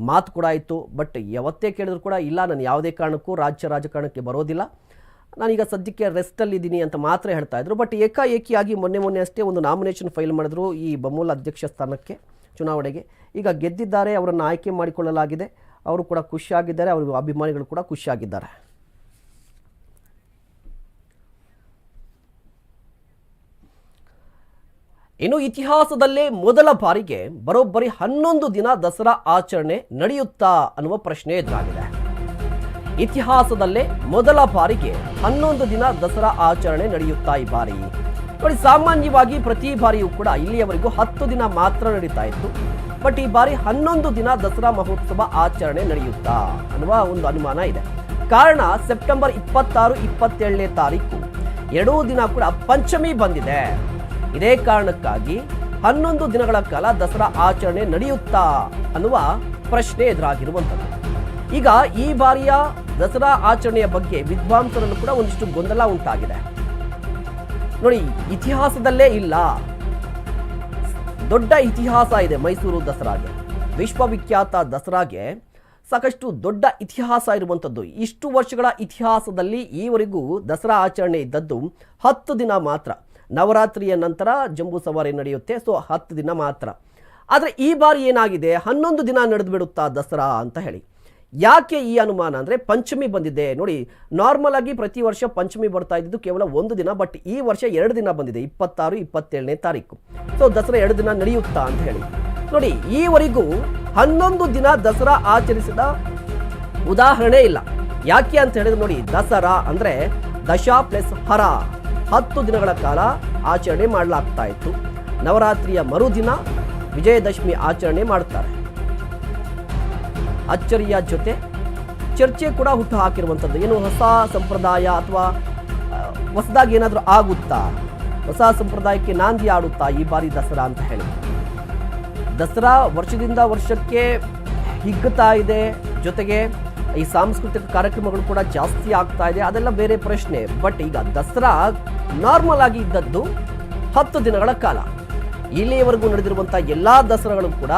ಮಾತು ಕೂಡ ಇತ್ತು. ಬಟ್ ಯಾವತ್ತೇ ಕೇಳಿದ್ರು ಕೂಡ ಇಲ್ಲ, ನಾನು ಯಾವುದೇ ಕಾರಣಕ್ಕೂ ರಾಜ್ಯ ರಾಜಕಾರಣಕ್ಕೆ ಬರೋದಿಲ್ಲ. ನಾನೀಗ ಸದ್ಯಕ್ಕೆ ರೆಸ್ಟಲ್ಲಿದ್ದೀನಿ ಅಂತ ಮಾತ್ರ ಹೇಳ್ತಾ ಇದ್ರು. ಬಟ್ ಏಕಾಏಕಿಯಾಗಿ ಮೊನ್ನೆ ಮೊನ್ನೆ ಅಷ್ಟೇ ಒಂದು ನಾಮಿನೇಷನ್ ಫೈಲ್ ಮಾಡಿದ್ರು ಈ ಬಮೂಲ್ ಅಧ್ಯಕ್ಷ ಸ್ಥಾನಕ್ಕೆ, ಚುನಾವಣೆಗೆ. ಈಗ ಗೆದ್ದಿದ್ದಾರೆ, ಅವರನ್ನು ಆಯ್ಕೆ ಮಾಡಿಕೊಳ್ಳಲಾಗಿದೆ. ಅವರು ಕೂಡ ಖುಷಿಯಾಗಿದ್ದಾರೆ, ಅವ್ರ ಅಭಿಮಾನಿಗಳು ಕೂಡ ಖುಷಿಯಾಗಿದ್ದಾರೆ. ಇನ್ನು ಇತಿಹಾಸದಲ್ಲೇ ಮೊದಲ ಬಾರಿಗೆ ಬರೋಬ್ಬರಿ ಹನ್ನೊಂದು ದಿನ ದಸರಾ ಆಚರಣೆ ನಡೆಯುತ್ತಾ ಅನ್ನುವ ಪ್ರಶ್ನೆ ಎದುರಾಗಿದೆ. ಇತಿಹಾಸದಲ್ಲೇ ಮೊದಲ ಬಾರಿಗೆ ಹನ್ನೊಂದು ದಿನ ದಸರಾ ಆಚರಣೆ ನಡೆಯುತ್ತಾ ಈ ಬಾರಿ. ನೋಡಿ, ಸಾಮಾನ್ಯವಾಗಿ ಪ್ರತಿ ಬಾರಿಯೂ ಕೂಡ ಇಲ್ಲಿಯವರೆಗೂ ಹತ್ತು ದಿನ ಮಾತ್ರ ನಡೀತಾ ಇತ್ತು. ಬಟ್ ಈ ಬಾರಿ ಹನ್ನೊಂದು ದಿನ ದಸರಾ ಮಹೋತ್ಸವ ಆಚರಣೆ ನಡೆಯುತ್ತಾ ಅನ್ನುವ ಒಂದು ಅನುಮಾನ ಇದೆ. ಕಾರಣ ಸೆಪ್ಟೆಂಬರ್ ಇಪ್ಪತ್ತಾರು, ಇಪ್ಪತ್ತೇಳನೇ ತಾರೀಕು. ಎರಡೂ ದಿನ ಕೂಡ ಪಂಚಮಿ ಬಂದಿದೆ. ಇದೇ ಕಾರಣಕ್ಕಾಗಿ ಹನ್ನೊಂದು ದಿನಗಳ ಕಾಲ ದಸರಾ ಆಚರಣೆ ನಡೆಯುತ್ತಾ ಅನ್ನುವ ಪ್ರಶ್ನೆ ಎದುರಾಗಿರುವಂಥದ್ದು. ಈಗ ಈ ಬಾರಿಯ ದಸರಾ ಆಚರಣೆಯ ಬಗ್ಗೆ ವಿದ್ವಾಂಸರಲ್ಲೂ ಕೂಡ ಒಂದಿಷ್ಟು ಗೊಂದಲ ಉಂಟಾಗಿದೆ. ನೋಡಿ, ಇತಿಹಾಸದಲ್ಲೇ ಇಲ್ಲ. ದೊಡ್ಡ ಇತಿಹಾಸ ಇದೆ ಮೈಸೂರು ದಸರಾಗೆ. ವಿಶ್ವವಿಖ್ಯಾತ ದಸರಾಗೆ ಸಾಕಷ್ಟು ದೊಡ್ಡ ಇತಿಹಾಸ ಇರುವಂಥದ್ದು ಇಷ್ಟು ವರ್ಷಗಳ ಇತಿಹಾಸದಲ್ಲಿ ಈವರೆಗೂ ದಸರಾ ಆಚರಣೆ ಇದ್ದದ್ದು ಹತ್ತು ದಿನ ಮಾತ್ರ. ನವರಾತ್ರಿಯ ನಂತರ ಜಂಬೂ ಸವಾರಿ ನಡೆಯುತ್ತೆ, ಸೊ ಹತ್ತು ದಿನ ಮಾತ್ರ. ಆದರೆ ಈ ಬಾರಿ ಏನಾಗಿದೆ? ಹನ್ನೊಂದು ದಿನ ನಡೆದು ಬಿಡುತ್ತಾ ದಸರಾ ಅಂತ ಹೇಳಿ. ಯಾಕೆ ಈ ಅನುಮಾನ ಅಂದರೆ ಪಂಚಮಿ ಬಂದಿದೆ. ನೋಡಿ ನಾರ್ಮಲ್ ಆಗಿ ಪ್ರತಿ ವರ್ಷ ಪಂಚಮಿ ಬರ್ತಾ ಇದ್ದಿದ್ದು ಕೇವಲ ಒಂದು ದಿನ ಬಟ್ ಈ ವರ್ಷ ಎರಡು ದಿನ ಬಂದಿದೆ, ಇಪ್ಪತ್ತಾರು, ಇಪ್ಪತ್ತೇಳನೇ ತಾರೀಕು. ಸೊ ದಸರಾ ಎರಡು ದಿನ ನಡೆಯುತ್ತಾ ಅಂತ ಹೇಳಿ. ನೋಡಿ, ಈವರೆಗೂ ಹನ್ನೊಂದು ದಿನ ದಸರಾ ಆಚರಿಸಿದ ಉದಾಹರಣೆ ಇಲ್ಲ. ಯಾಕೆ ಅಂತ ಹೇಳಿದ್ರೆ ನೋಡಿ, ದಸರಾ ಅಂದರೆ ದಶಾ ಪ್ಲಸ್ ಹರ. ಹತ್ತು ದಿನಗಳ ಕಾಲ ಆಚರಣೆ ಮಾಡಲಾಗ್ತಾ ಇತ್ತು. ನವರಾತ್ರಿಯ ಮರುದಿನ ವಿಜಯದಶಮಿ ಆಚರಣೆ ಮಾಡ್ತಾರೆ. ಅಚ್ಚರಿಯ ಜೊತೆ ಚರ್ಚೆ ಕೂಡ ಹುಟ್ಟು ಹಾಕಿರುವಂಥದ್ದು. ಏನು ಹೊಸ ಸಂಪ್ರದಾಯ ಅಥವಾ ಹೊಸದಾಗಿ ಏನಾದರೂ ಆಗುತ್ತಾ? ಹೊಸ ಸಂಪ್ರದಾಯಕ್ಕೆ ನಾಂದಿ ಆಡುತ್ತಾ ಈ ಬಾರಿ ದಸರಾ ಅಂತ ಹೇಳಿ? ದಸರಾ ವರ್ಷದಿಂದ ವರ್ಷಕ್ಕೆ ಹಿಗ್ಗುತ್ತಾ ಇದೆ. ಜೊತೆಗೆ ಈ ಸಾಂಸ್ಕೃತಿಕ ಕಾರ್ಯಕ್ರಮಗಳು ಕೂಡ ಜಾಸ್ತಿ ಆಗ್ತಾ ಇದೆ. ಅದೆಲ್ಲ ಬೇರೆ ಪ್ರಶ್ನೆ. ಬಟ್ ಈಗ ದಸರಾ ನಾರ್ಮಲ್ ಆಗಿ ಇದ್ದದ್ದು ಹತ್ತು ದಿನಗಳ ಕಾಲ. ಇಲ್ಲಿಯವರೆಗೂ ನಡೆದಿರುವಂಥ ಎಲ್ಲ ದಸರಾಗಳು ಕೂಡ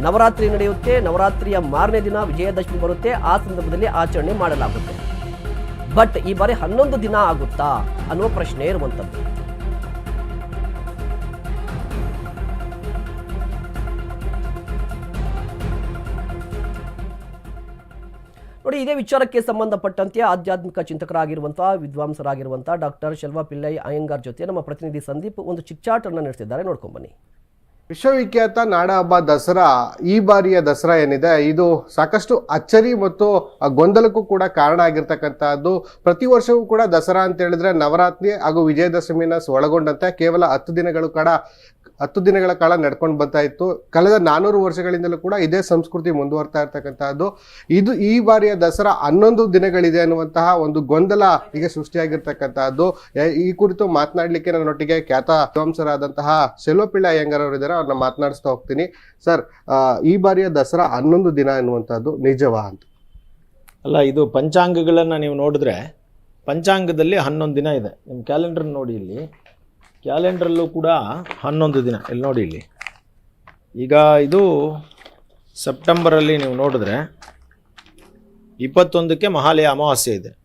ನವರಾತ್ರಿ ನಡೆಯುತ್ತೆ. ನವರಾತ್ರಿಯ ಮಾರನೇ ದಿನ ವಿಜಯದಶಮಿ ಬರುತ್ತೆ. ಆ ಸಂದರ್ಭದಲ್ಲಿ ಆಚರಣೆ ಮಾಡಲಾಗುತ್ತೆ. ಬಟ್ ಈ ಬಾರಿ ಹನ್ನೊಂದು ದಿನ ಆಗುತ್ತಾ ಅನ್ನುವ ಪ್ರಶ್ನೆ ಇರುವಂಥದ್ದು. ನೋಡಿ, ಇದೇ ವಿಚಾರಕ್ಕೆ ಸಂಬಂಧಪಟ್ಟಂತೆ ಆಧ್ಯಾತ್ಮಿಕ ಚಿಂತಕರಾಗಿರುವಂತಹ, ವಿದ್ವಾಂಸರಾಗಿರುವಂತಹ ಡಾಕ್ಟರ್ ಶೆಲ್ವಾ ಪಿಳ್ಳೈ ಅಯ್ಯಂಗಾರ್ ಜೊತೆ ನಮ್ಮ ಪ್ರತಿನಿಧಿ ಸಂದೀಪ್ ಒಂದು ಚಿಚ್ಚಾಟನ್ನು ನಡೆಸಿದ್ದಾರೆ. ನೋಡ್ಕೊಂಡ್ ಬನ್ನಿ. ವಿಶ್ವವಿಖ್ಯಾತ ನಾಡ ಹಬ್ಬ ದಸರಾ, ಈ ಬಾರಿಯ ದಸರಾ ಏನಿದೆ, ಇದು ಸಾಕಷ್ಟು ಅಚ್ಚರಿ ಮತ್ತು ಗೊಂದಲಕ್ಕೂ ಕೂಡ ಕಾರಣ ಆಗಿರ್ತಕ್ಕಂತಹದ್ದು. ಪ್ರತಿ ವರ್ಷವೂ ಕೂಡ ದಸರಾ ಅಂತ ಹೇಳಿದ್ರೆ ನವರಾತ್ರಿ ಹಾಗೂ ವಿಜಯದಶಮಿನ ಒಳಗೊಂಡಂತೆ ಕೇವಲ ಹತ್ತು ದಿನಗಳು ಕಾಲ ಹತ್ತು ದಿನಗಳ ಕಾಲ ನಡ್ಕೊಂಡು ಬರ್ತಾ ಇತ್ತು. ಕಳೆದ ನಾನ್ನೂರು ವರ್ಷಗಳಿಂದಲೂ ಕೂಡ ಇದೇ ಸಂಸ್ಕೃತಿ ಮುಂದುವರ್ತಾ ಇರ್ತಕ್ಕಂತಹದ್ದು ಇದು ಈ ಬಾರಿಯ ದಸರಾ ಹನ್ನೊಂದು ದಿನಗಳಿದೆ ಅನ್ನುವಂತಹ ಒಂದು ಗೊಂದಲ ಈಗ ಸೃಷ್ಟಿಯಾಗಿರ್ತಕ್ಕಂತಹದ್ದು ಈ ಕುರಿತು ಮಾತನಾಡ್ಲಿಕ್ಕೆ ನನ್ನೊಟ್ಟಿಗೆ ಖ್ಯಾತ ವಿದ್ವಾಂಸರಾದಂತಹ ಸೆಲ್ವಪಿಳ್ಳ ಅಯ್ಯಂಗಾರ್ ಅವರಿದ್ದಾರೆ ಅವ್ರನ್ನ ಮಾತನಾಡಿಸ್ತಾ ಹೋಗ್ತೀನಿ. ಸರ್ ಈ ಬಾರಿಯ ದಸರಾ ಹನ್ನೊಂದು ದಿನ ಎನ್ನುವಂಥದ್ದು ನಿಜವಾ ಅಂತ? ಅಲ್ಲ, ಇದು ಪಂಚಾಂಗಗಳನ್ನು ನೀವು ನೋಡಿದ್ರೆ ಪಂಚಾಂಗದಲ್ಲಿ ಹನ್ನೊಂದು ದಿನ ಇದೆ. ನಿಮ್ಮ ಕ್ಯಾಲೆಂಡರ್ ನೋಡಿ ಇಲ್ಲಿ. ಕ್ಯಾಲೆಂಡ್ರಲ್ಲೂ ಕೂಡ ಹನ್ನೊಂದು ದಿನ. ಇಲ್ಲಿ ನೋಡಿ ಇಲ್ಲಿ. ಈಗ ಇದು ಸೆಪ್ಟೆಂಬರಲ್ಲಿ ನೀವು ನೋಡಿದ್ರೆ ಇಪ್ಪತ್ತೊಂದಕ್ಕೆ ಮಹಾಲಯ ಅಮಾವಾಸ್ಯೆ ಇದೆ.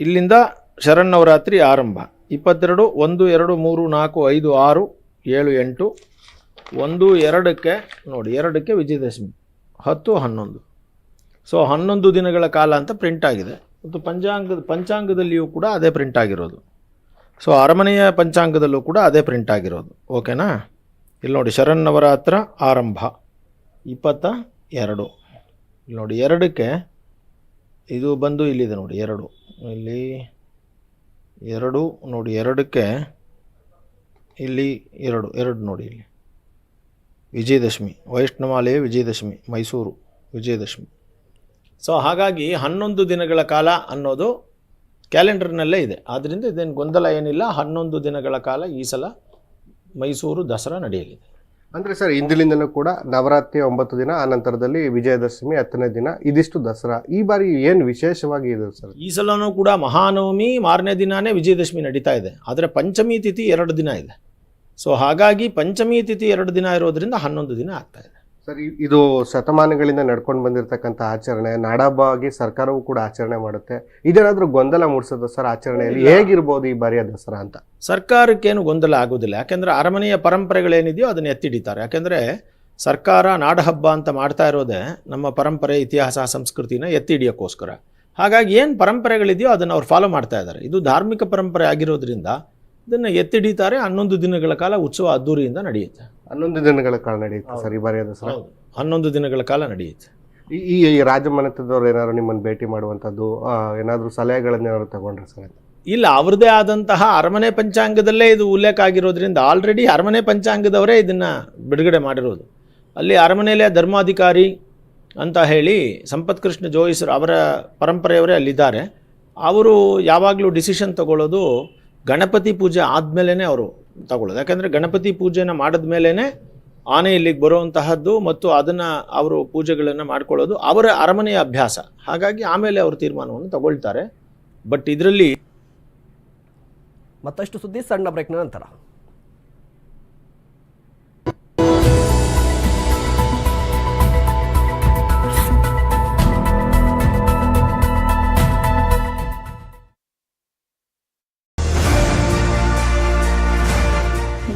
ಇಲ್ಲಿಂದ ಶರನ್ನವರಾತ್ರಿ ಆರಂಭ. ಇಪ್ಪತ್ತೆರಡು, ಒಂದು, ಎರಡು, ಮೂರು, ನಾಲ್ಕು, ಐದು, ಆರು, ಏಳು, ಎಂಟು, ಒಂದು, ಎರಡಕ್ಕೆ ನೋಡಿ, ಎರಡಕ್ಕೆ ವಿಜಯದಶಮಿ, ಹತ್ತು, ಹನ್ನೊಂದು. ಸೊ ಹನ್ನೊಂದು ದಿನಗಳ ಕಾಲ ಅಂತ ಪ್ರಿಂಟ್ ಆಗಿದೆ. ಮತ್ತು ಪಂಚಾಂಗದ ಪಂಚಾಂಗದಲ್ಲಿಯೂ ಕೂಡ ಅದೇ ಪ್ರಿಂಟ್ ಆಗಿರೋದು. ಸೊ ಅರಮನೆಯ ಪಂಚಾಂಗದಲ್ಲೂ ಕೂಡ ಅದೇ ಪ್ರಿಂಟ್ ಆಗಿರೋದು. ಓಕೆನಾ ಇಲ್ಲಿ ನೋಡಿ ಶರನ್ನವರಾತ್ರ ಆರಂಭ. ಇಪ್ಪತ್ತ ಎರಡು. ಇಲ್ಲಿ ನೋಡಿ, ಎರಡಕ್ಕೆ ಇದು ಬಂದು ಇಲ್ಲಿದೆ ನೋಡಿ, ಎರಡು. ಇಲ್ಲಿ ಎರಡು, ನೋಡಿ, ಎರಡಕ್ಕೆ ಇಲ್ಲಿ ಎರಡು ಎರಡು ನೋಡಿ ಇಲ್ಲಿ. ವಿಜಯದಶಮಿ, ವೈಷ್ಣವಾಲಯ ವಿಜಯದಶಮಿ, ಮೈಸೂರು ವಿಜಯದಶಮಿ. ಸೊ ಹಾಗಾಗಿ ಹನ್ನೊಂದು ದಿನಗಳ ಕಾಲ ಅನ್ನೋದು ಕ್ಯಾಲೆಂಡರ್ನಲ್ಲೇ ಇದೆ. ಆದ್ದರಿಂದ ಇದೇನು ಗೊಂದಲ ಏನಿಲ್ಲ. ಹನ್ನೊಂದು ದಿನಗಳ ಕಾಲ ಈ ಸಲ ಮೈಸೂರು ದಸರಾ ನಡೆಯಲಿದೆ. ಅಂದರೆ ಸರ್ ಇಂದಿನಿಂದಲೂ ಕೂಡ ನವರಾತ್ರಿ ಒಂಬತ್ತು ದಿನ ಆ ನಂತರದಲ್ಲಿ ವಿಜಯದಶಮಿ ಹತ್ತನೇ ದಿನ ಇದಿಷ್ಟು ದಸರಾ. ಈ ಬಾರಿ ಏನು ವಿಶೇಷವಾಗಿ ಇದೆ ಸರ್? ಈ ಸಲನೂ ಕೂಡ ಮಹಾನವಮಿ ಮಾರನೇ ದಿನಾನೇ ವಿಜಯದಶಮಿ ನಡೀತಾ ಇದೆ. ಆದರೆ ಪಂಚಮಿ ತಿಥಿ ಎರಡು ದಿನ ಇದೆ. ಸೊ ಹಾಗಾಗಿ ಪಂಚಮಿ ತಿಥಿ ಎರಡು ದಿನ ಇರೋದರಿಂದ ಹನ್ನೊಂದು ದಿನ ಆಗ್ತಾ ಇದೆ. ಸರ್ ಇದು ಶತಮಾನಗಳಿಂದ ನಡ್ಕೊಂಡು ಬಂದಿರತಕ್ಕಂಥ ಆಚರಣೆ ನಾಡಹಬ್ಬ ಆಗಿ ಸರ್ಕಾರವೂ ಕೂಡ ಆಚರಣೆ ಮಾಡುತ್ತೆ. ಇದೇನಾದ್ರೂ ಗೊಂದಲ ಮೂಡಿಸದ ಸರ್ ಆಚರಣೆಯಲ್ಲಿ? ಹೇಗಿರ್ಬೋದು ಈ ಬಾರಿಯ ದಸರಾ ಅಂತ? ಸರ್ಕಾರಕ್ಕೇನು ಗೊಂದಲ ಆಗೋದಿಲ್ಲ. ಯಾಕೆಂದರೆ ಅರಮನೆಯ ಪರಂಪರೆಗಳೇನಿದೆಯೋ ಅದನ್ನು ಎತ್ತಿ ಹಿಡಿತಾರೆ ಯಾಕೆಂದರೆ ಸರ್ಕಾರ ನಾಡಹಬ್ಬ ಅಂತ ಮಾಡ್ತಾ ಇರೋದೇ ನಮ್ಮ ಪರಂಪರೆ ಇತಿಹಾಸ ಸಂಸ್ಕೃತಿನ ಎತ್ತಿ ಹಿಡಿಯೋಕ್ಕೋಸ್ಕರ ಹಾಗಾಗಿ ಏನು ಪರಂಪರೆಗಳಿದೆಯೋ ಅದನ್ನು ಅವ್ರು ಫಾಲೋ ಮಾಡ್ತಾ ಇದ್ದಾರೆ. ಇದು ಧಾರ್ಮಿಕ ಪರಂಪರೆ ಆಗಿರೋದ್ರಿಂದ ಇದನ್ನು ಎತ್ತಿ ಹಿಡಿತಾರೆ ಹನ್ನೊಂದು ದಿನಗಳ ಕಾಲ ಉತ್ಸವ ಅದ್ದೂರಿಯಿಂದ ನಡೆಯುತ್ತೆ. ಹನ್ನೊಂದು ದಿನಗಳ ಕಾಲ ನಡೆಯುತ್ತೆ ಸರ್ ಈ ಬಾರಿ ದಸರಾ? ಹನ್ನೊಂದು ದಿನಗಳ ಕಾಲ ನಡೆಯುತ್ತೆ. ಈ ಈ ರಾಜಮನೆತದವ್ರು ಏನಾದ್ರು ನಿಮ್ಮನ್ನು ಭೇಟಿ ಮಾಡುವಂಥದ್ದು ಏನಾದರೂ ಸಲಹೆಗಳನ್ನು ಸಲಹೆಗಳನ್ನ ಏನಾದ್ರು ತಗೊಂಡ್ರೆ ಸರ್? ಇಲ್ಲ ಅವ್ರದ್ದೇ ಆದಂತಹ ಅರಮನೆ ಪಂಚಾಂಗದಲ್ಲೇ ಇದು ಉಲ್ಲೇಖ ಆಗಿರೋದ್ರಿಂದ ಆಲ್ರೆಡಿ ಅರಮನೆ ಪಂಚಾಂಗದವರೇ ಇದನ್ನು ಬಿಡುಗಡೆ ಮಾಡಿರೋದು. ಅಲ್ಲಿ ಅರಮನೆಯಲ್ಲೇ ಧರ್ಮಾಧಿಕಾರಿ ಅಂತ ಹೇಳಿ ಸಂಪತ್ ಕೃಷ್ಣ ಜೋಯಿಸರು ಅವರ ಪರಂಪರೆಯವರೇ ಅಲ್ಲಿದ್ದಾರೆ. ಅವರು ಯಾವಾಗಲೂ ಡಿಸಿಷನ್ ತಗೊಳ್ಳೋದು ಗಣಪತಿ ಪೂಜೆ ಆದಮೇಲೇ ಅವರು ತಗೊಳ್ಳೋದು. ಯಾಕಂದರೆ ಗಣಪತಿ ಪೂಜೆನ ಮಾಡಿದ ಮೇಲೇ ಆನೆ ಇಲ್ಲಿಗೆ ಬರುವಂತಹದ್ದು ಮತ್ತು ಅದನ್ನು ಅವರು ಪೂಜೆಗಳನ್ನು ಮಾಡ್ಕೊಳ್ಳೋದು ಅವರ ಅರಮನೆಯ ಅಭ್ಯಾಸ. ಹಾಗಾಗಿ ಆಮೇಲೆ ಅವರು ತೀರ್ಮಾನವನ್ನು ತಗೊಳ್ತಾರೆ. ಬಟ್ ಇದರಲ್ಲಿ ಮತ್ತಷ್ಟು ಸುದ್ದಿ ಸಣ್ಣ ಬ್ರೇಕ್ನ ನಂತರ.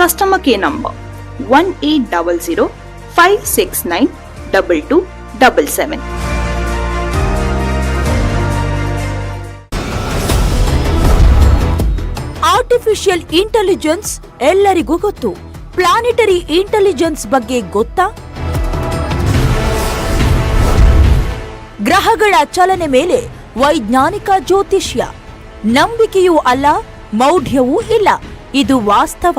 Customer care number 1800 569 2277. Artificial intelligence ಎಲ್ಲರಿಗೂ ಗೊತ್ತು. ಪ್ಲಾನೆಟರಿ ಇಂಟೆಲಿಜೆನ್ಸ್ ಬಗ್ಗೆ ಗೊತ್ತಾ? ಗ್ರಹಗಳ ಚಲನೆ ಮೇಲೆ ವೈಜ್ಞಾನಿಕ ಜ್ಯೋತಿಷ್ಯ. ನಂಬಿಕೆಯೂ ಅಲ್ಲ, ಮೌಢ್ಯವೂ ಇಲ್ಲ. ಇದು ವಾಸ್ತವ.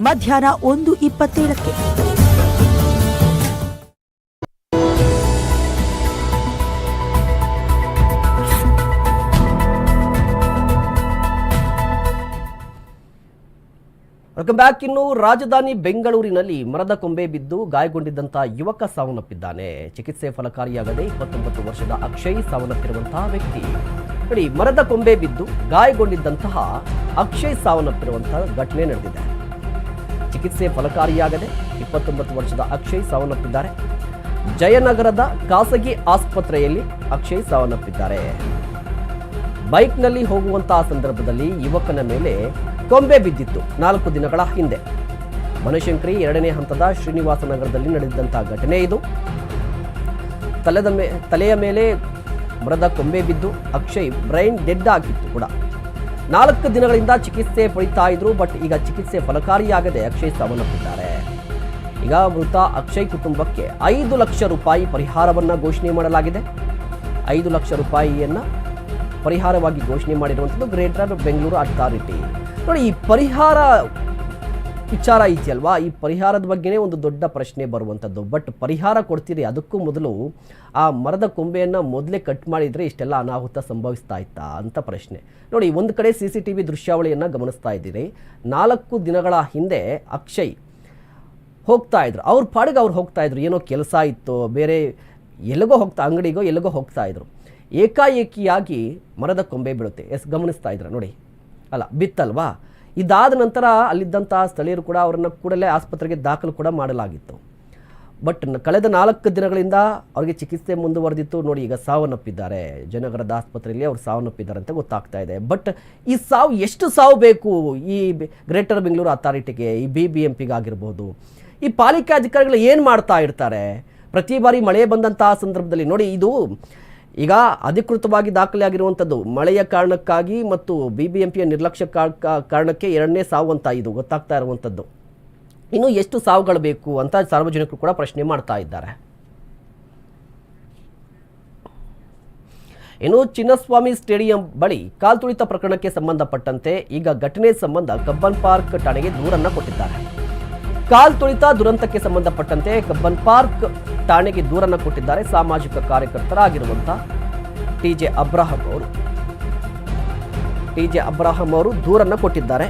ಮಧ್ಯಾಹ್ನ ಒಂದು ಇಪ್ಪತ್ತೇಳಕ್ಕೆ. ವೆಲ್ಕಮ್ ಬ್ಯಾಕ್ ಇನ್ನು ರಾಜಧಾನಿ ಬೆಂಗಳೂರಿನಲ್ಲಿ ಮರದ ಕೊಂಬೆ ಬಿದ್ದು ಗಾಯಗೊಂಡಿದ್ದಂತಹ ಯುವಕ ಸಾವನ್ನಪ್ಪಿದ್ದಾನೆ. ಚಿಕಿತ್ಸೆ ಫಲಕಾರಿಯಾಗದೆ ಇಪ್ಪತ್ತೊಂಬತ್ತು ವರ್ಷದ ಅಕ್ಷಯ್ ಸಾವನ್ನಪ್ಪಿರುವಂತಹ ವ್ಯಕ್ತಿ. ಮರದ ಕೊಂಬೆ ಬಿದ್ದು ಗಾಯಗೊಂಡಿದ್ದಂತಹ ಅಕ್ಷಯ್ ಸಾವನ್ನಪ್ಪಿರುವಂತಹ ಘಟನೆ ನಡೆದಿದೆ. ಚಿಕಿತ್ಸೆ ಫಲಕಾರಿಯಾಗದೆ ಇಪ್ಪತ್ತೊಂಬತ್ತು ವರ್ಷದ ಅಕ್ಷಯ್ ಸಾವನ್ನಪ್ಪಿದ್ದಾರೆ. ಜಯನಗರದ ಖಾಸಗಿ ಆಸ್ಪತ್ರೆಯಲ್ಲಿ ಅಕ್ಷಯ್ ಸಾವನ್ನಪ್ಪಿದ್ದಾರೆ. ಬೈಕ್ನಲ್ಲಿ ಹೋಗುವಂತಹ ಸಂದರ್ಭದಲ್ಲಿ ಯುವಕನ ಮೇಲೆ ಕೊಂಬೆ ಬಿದ್ದಿತ್ತು ನಾಲ್ಕು ದಿನಗಳ ಹಿಂದೆ. ಮನಶಂಕರಿ ಎರಡನೇ ಹಂತದ ಶ್ರೀನಿವಾಸ ನಗರದಲ್ಲಿ ನಡೆದಂತಹ ಘಟನೆ ಇದು. ತಲೆದ ಮೇ, ತಲೆಯ ಮೇಲೆ ಮರದ ಕೊಂಬೆ ಬಿದ್ದು ಅಕ್ಷಯ್ ಬ್ರೈನ್ ಡೆಡ್ ಆಗಿತ್ತು ಕೂಡ. ನಾಲ್ಕು ದಿನಗಳಿಂದ ಚಿಕಿತ್ಸೆ ಪಡಿತಾ ಇದ್ರು, ಬಟ್ ಈಗ ಚಿಕಿತ್ಸೆ ಫಲಕಾರಿಯಾಗದೆ ಅಕ್ಷಯ್ ಸಾವನ್ನಪ್ಪಿದ್ದಾರೆ. ಈಗ ಮೃತ ಅಕ್ಷಯ್ ಕುಟುಂಬಕ್ಕೆ ಐದು ಲಕ್ಷ ರೂಪಾಯಿ ಪರಿಹಾರವನ್ನ ಘೋಷಣೆ ಮಾಡಲಾಗಿದೆ. ಐದು ಲಕ್ಷ ರೂಪಾಯಿಯನ್ನು ಪರಿಹಾರವಾಗಿ ಘೋಷಣೆ ಮಾಡಿರುವಂಥದ್ದು ಗ್ರೇಟರ್ ಬೆಂಗಳೂರು ಅಥಾರಿಟಿ ನೋಡಿ, ಈ ಪರಿಹಾರ ವಿಚಾರ ಇದೆಯಲ್ವಾ ಈ ಪರಿಹಾರದ ಬಗ್ಗೆನೇ ಒಂದು ದೊಡ್ಡ ಪ್ರಶ್ನೆ ಬರುವಂಥದ್ದು ಬಟ್ ಪರಿಹಾರ ಕೊಡ್ತೀರಿ ಅದಕ್ಕೂ ಮೊದಲು ಆ ಮರದ ಕೊಂಬೆಯನ್ನು ಮೊದಲೇ ಕಟ್ ಮಾಡಿದರೆ ಇಷ್ಟೆಲ್ಲ ಅನಾಹುತ ಸಂಭವಿಸ್ತಾ ಇತ್ತಾ ಅಂತ ಪ್ರಶ್ನೆ. ನೋಡಿ, ಒಂದು ಕಡೆ ಸಿ ಸಿ ಟಿ ವಿ ದೃಶ್ಯಾವಳಿಯನ್ನು ಗಮನಿಸ್ತಾ ಇದ್ದೀರಿ. ನಾಲ್ಕು ದಿನಗಳ ಹಿಂದೆ ಅಕ್ಷಯ್ ಹೋಗ್ತಾ ಇದ್ರು. ಅವ್ರ ಪಾಡಿಗೆ ಅವ್ರು ಹೋಗ್ತಾ ಇದ್ರು. ಏನೋ ಕೆಲಸ ಇತ್ತು, ಬೇರೆ ಎಲ್ಲಿಗೋ ಹೋಗ್ತಾ, ಅಂಗಡಿಗೋ ಎಲ್ಲಿಗೋ ಹೋಗ್ತಾ ಇದ್ರು. ಏಕಾಏಕಿಯಾಗಿ ಮರದ ಕೊಂಬೆ ಬೀಳುತ್ತೆ. ಎಸ್, ಗಮನಿಸ್ತಾ ಇದ್ರು. ನೋಡಿ. ಅಲ್ಲ, ಬಿತ್ತಲ್ವಾ? ಇದಾದ ನಂತರ ಅಲ್ಲಿದ್ದಂಥ ಸ್ಥಳೀಯರು ಕೂಡ ಅವರನ್ನು ಕೂಡಲೇ ಆಸ್ಪತ್ರೆಗೆ ದಾಖಲು ಕೂಡ ಮಾಡಲಾಗಿತ್ತು. ಬಟ್ ಕಳೆದ ನಾಲ್ಕು ದಿನಗಳಿಂದ ಅವರಿಗೆ ಚಿಕಿತ್ಸೆ ಮುಂದುವರೆದಿತ್ತು. ನೋಡಿ, ಈಗ ಸಾವನ್ನಪ್ಪಿದ್ದಾರೆ ಜನಗರದ ಆಸ್ಪತ್ರೆಯಲ್ಲಿ ಅವರು ಸಾವನ್ನಪ್ಪಿದ್ದಾರೆ ಅಂತ ಗೊತ್ತಾಗ್ತಾ ಇದೆ. ಬಟ್ ಈ ಸಾವು ಎಷ್ಟು ಸಾವು ಬೇಕು? ಈ ಗ್ರೇಟರ್ ಬೆಂಗಳೂರು ಅಥಾರಿಟಿಗೆ, ಈ ಬಿ ಬಿ ಎಂ ಪಿಗಾಗಿರ್ಬೋದು. ಈ ಪಾಲಿಕೆ ಅಧಿಕಾರಿಗಳು ಏನು ಮಾಡ್ತಾ ಇರ್ತಾರೆ? ಪ್ರತಿ ಬಾರಿ ಮಳೆ ಬಂದಂತಹ ಸಂದರ್ಭದಲ್ಲಿ ನೋಡಿ, ಇದು ಈಗ ಅಧಿಕೃತವಾಗಿ ದಾಖಲೆ ಆಗಿರುವಂಥದ್ದು ಮಳೆಯ ಕಾರಣಕ್ಕಾಗಿ ಮತ್ತು ಬಿ ಬಿ ಎಂ ಪಿಯ ನಿರ್ಲಕ್ಷ್ಯ ಕಾರಣಕ್ಕೆ ಎರಡನೇ ಸಾವು ಅಂತ ಇದು ಗೊತ್ತಾಗ್ತಾ ಇರುವಂಥದ್ದು. ಇನ್ನು ಎಷ್ಟು ಸಾವುಗಳು ಬೇಕು ಅಂತ ಸಾರ್ವಜನಿಕರು ಕೂಡ ಪ್ರಶ್ನೆ ಮಾಡ್ತಾ ಇದ್ದಾರೆ. ಇನ್ನು ಚಿನ್ನಸ್ವಾಮಿ ಸ್ಟೇಡಿಯಂ ಬಳಿ ಕಾಲ್ತುಳಿತ ಪ್ರಕರಣಕ್ಕೆ ಸಂಬಂಧಪಟ್ಟಂತೆ ಈಗ ಘಟನೆ ಸಂಬಂಧ ಕಬ್ಬನ್ ಪಾರ್ಕ್ ಠಾಣೆಗೆ ದೂರನ್ನ ಕೊಟ್ಟಿದ್ದಾರೆ. ಕಾಲ್ತುಳಿತ ದುರಂತಕ್ಕೆ ಸಂಬಂಧಪಟ್ಟಂತೆ ಕಬ್ಬನ್ ಪಾರ್ಕ್ ಠಾಣೆಗೆ ದೂರನ್ನು ಕೊಟ್ಟಿದ್ದಾರೆ ಸಾಮಾಜಿಕ ಕಾರ್ಯಕರ್ತರಾಗಿರುವಂತಹ ಟಿ ಜೆ ಅಬ್ರಾಹಂ ಅವರು. ಟಿ ಜೆ ಅಬ್ರಾಹಂ ಅವರು ದೂರನ್ನು ಕೊಟ್ಟಿದ್ದಾರೆ.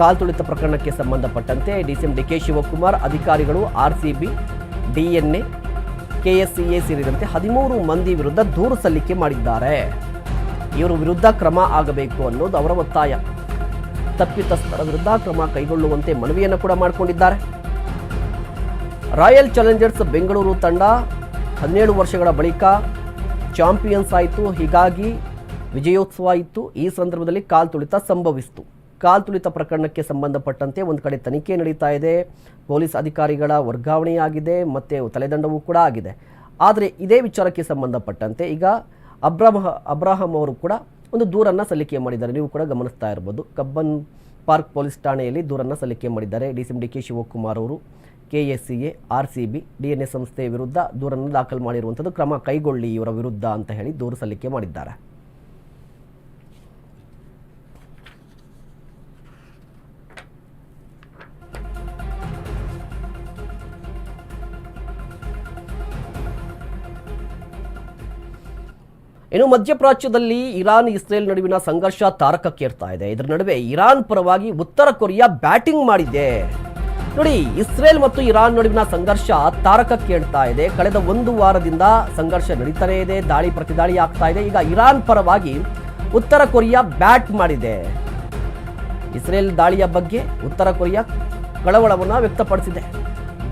ಕಾಲ್ತುಳಿತ ಪ್ರಕರಣಕ್ಕೆ ಸಂಬಂಧಪಟ್ಟಂತೆ ಡಿಸಿಎಂ ಡಿ ಕೆ ಶಿವಕುಮಾರ್ ಅಧಿಕಾರಿಗಳು ಆರ್ಸಿಬಿ ಡಿಎನ್ಎ ಕೆಎಸ್ಸಿಎ ಸೇರಿದಂತೆ ಹದಿಮೂರು ಮಂದಿ ವಿರುದ್ಧ ದೂರು ಸಲ್ಲಿಕೆ ಮಾಡಿದ್ದಾರೆ. ಇವರ ವಿರುದ್ಧ ಕ್ರಮ ಆಗಬೇಕು ಅನ್ನೋದು ಅವರ ಒತ್ತಾಯ. ತಪ್ಪಿತಸ್ಥರ ವಿರುದ್ಧ ಕ್ರಮ ಕೈಗೊಳ್ಳುವಂತೆ ಮನವಿಯನ್ನು ಕೂಡ ಮಾಡಿಕೊಂಡಿದ್ದಾರೆ. ರಾಯಲ್ ಚಾಲೆಂಜರ್ಸ್ ಬೆಂಗಳೂರು ತಂಡ ಹನ್ನೆರಡು ವರ್ಷಗಳ ಬಳಿಕ ಚಾಂಪಿಯನ್ಸ್ ಆಯಿತು. ಹೀಗಾಗಿ ವಿಜಯೋತ್ಸವ ಇತ್ತು. ಈ ಸಂದರ್ಭದಲ್ಲಿ ಕಾಲ್ತುಳಿತ ಸಂಭವಿಸಿತು. ಕಾಲ್ತುಳಿತ ಪ್ರಕರಣಕ್ಕೆ ಸಂಬಂಧಪಟ್ಟಂತೆ ಒಂದು ಕಡೆ ತನಿಖೆ ನಡೀತಾ ಇದೆ. ಪೊಲೀಸ್ ಅಧಿಕಾರಿಗಳ ವರ್ಗಾವಣೆಯಾಗಿದೆ, ಮತ್ತು ತಲೆದಂಡವೂ ಕೂಡ ಆಗಿದೆ. ಆದರೆ ಇದೇ ವಿಚಾರಕ್ಕೆ ಸಂಬಂಧಪಟ್ಟಂತೆ ಈಗ ಅಬ್ರಾಹ, ಅಬ್ರಾಹಂ ಅವರು ಕೂಡ ಒಂದು ದೂರನ್ನು ಸಲ್ಲಿಕೆ ಮಾಡಿದ್ದಾರೆ. ನೀವು ಕೂಡ ಗಮನಿಸ್ತಾ ಇರ್ಬೋದು. ಕಬ್ಬನ್ ಪಾರ್ಕ್ ಪೊಲೀಸ್ ಠಾಣೆಯಲ್ಲಿ ದೂರನ್ನು ಸಲ್ಲಿಕೆ ಮಾಡಿದ್ದಾರೆ. D C M D K Shivakumar ಅವರು. K S C A R C B D N A ಸಂಸ್ಥೆಯ ವಿರುದ್ಧ ದೂರನ್ನು ದಾಖಲು ಮಾಡಿರುವಂಥದ್ದು ಕ್ರಮ ಕೈಗೊಳ್ಳಿ ಇವರ ವಿರುದ್ಧ ಅಂತ ಹೇಳಿ ದೂರು ಸಲ್ಲಿಕೆ ಮಾಡಿದ್ದಾರೆ. ಇನ್ನು ಮಧ್ಯಪ್ರಾಚ್ಯದಲ್ಲಿ ಇರಾನ್, ಇಸ್ರೇಲ್ ನಡುವಿನ ಸಂಘರ್ಷ ತಾರಕಕ್ಕೇರ್ತಾ ಇದೆ. ಇದರ ನಡುವೆ ಇರಾನ್ ಪರವಾಗಿ ಉತ್ತರ ಕೊರಿಯಾ ಬ್ಯಾಟಿಂಗ್ ಮಾಡಿದೆ. ನೋಡಿ, ಇಸ್ರೇಲ್ ಮತ್ತು ಇರಾನ್ ನಡುವಿನ ಸಂಘರ್ಷ ತಾರಕಕ್ಕೇಳ್ತಾ ಇದೆ. ಕಳೆದ ಒಂದು ವಾರದಿಂದ ಸಂಘರ್ಷ ನಡೀತಾನೇ ಇದೆ, ದಾಳಿ ಪ್ರತಿದಾಳಿ ಆಗ್ತಾ ಇದೆ. ಈಗ ಇರಾನ್ ಪರವಾಗಿ ಉತ್ತರ ಕೊರಿಯಾ ಬ್ಯಾಟ್ ಮಾಡಿದೆ. ಇಸ್ರೇಲ್ ದಾಳಿಯ ಬಗ್ಗೆ ಉತ್ತರ ಕೊರಿಯಾ ಕಳವಳವನ್ನು ವ್ಯಕ್ತಪಡಿಸಿದೆ.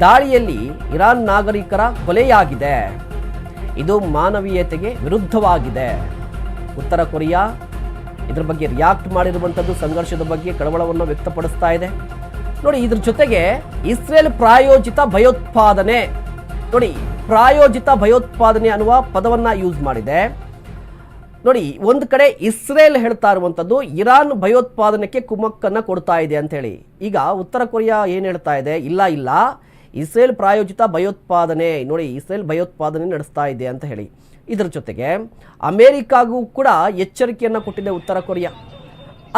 ದಾಳಿಯಲ್ಲಿ ಇರಾನ್ ನಾಗರಿಕರ ಕೊಲೆಯಾಗಿದೆ. ಇದು ಮಾನವೀಯತೆಗೆ ವಿರುದ್ಧವಾಗಿದೆ. ಉತ್ತರ ಕೊರಿಯಾ ಇದರ ಬಗ್ಗೆ ರಿಯಾಕ್ಟ್ ಮಾಡಿರುವಂಥದ್ದು ಸಂಘರ್ಷದ ಬಗ್ಗೆ ಕಳವಳವನ್ನು ವ್ಯಕ್ತಪಡಿಸ್ತಾ ಇದೆ. ನೋಡಿ, ಇದ್ರ ಜೊತೆಗೆ ಇಸ್ರೇಲ್ ಪ್ರಾಯೋಜಿತ ಭಯೋತ್ಪಾದನೆ. ನೋಡಿ, ಪ್ರಾಯೋಜಿತ ಭಯೋತ್ಪಾದನೆ ಅನ್ನುವ ಪದವನ್ನ ಯೂಸ್ ಮಾಡಿದೆ. ನೋಡಿ, ಒಂದು ಕಡೆ ಇಸ್ರೇಲ್ ಹೇಳ್ತಾ ಇರುವಂಥದ್ದು ಇರಾನ್ ಭಯೋತ್ಪಾದನೆಗೆ ಕುಮ್ಮಕ್ಕನ್ನು ಕೊಡ್ತಾ ಇದೆ ಅಂತ ಹೇಳಿ ಈಗ ಉತ್ತರ ಕೊರಿಯಾ ಏನು ಹೇಳ್ತಾ ಇದೆ? ಇಲ್ಲ ಇಲ್ಲ. ಇಸ್ರೇಲ್ ಪ್ರಾಯೋಜಿತ ಭಯೋತ್ಪಾದನೆ. ನೋಡಿ, ಇಸ್ರೇಲ್ ಭಯೋತ್ಪಾದನೆ ನಡೆಸ್ತಾ ಇದೆ ಅಂತ ಹೇಳಿ. ಇದರ ಜೊತೆಗೆ ಅಮೇರಿಕಾಗೂ ಕೂಡ ಎಚ್ಚರಿಕೆಯನ್ನು ಕೊಟ್ಟಿದೆ ಉತ್ತರ ಕೊರಿಯಾ.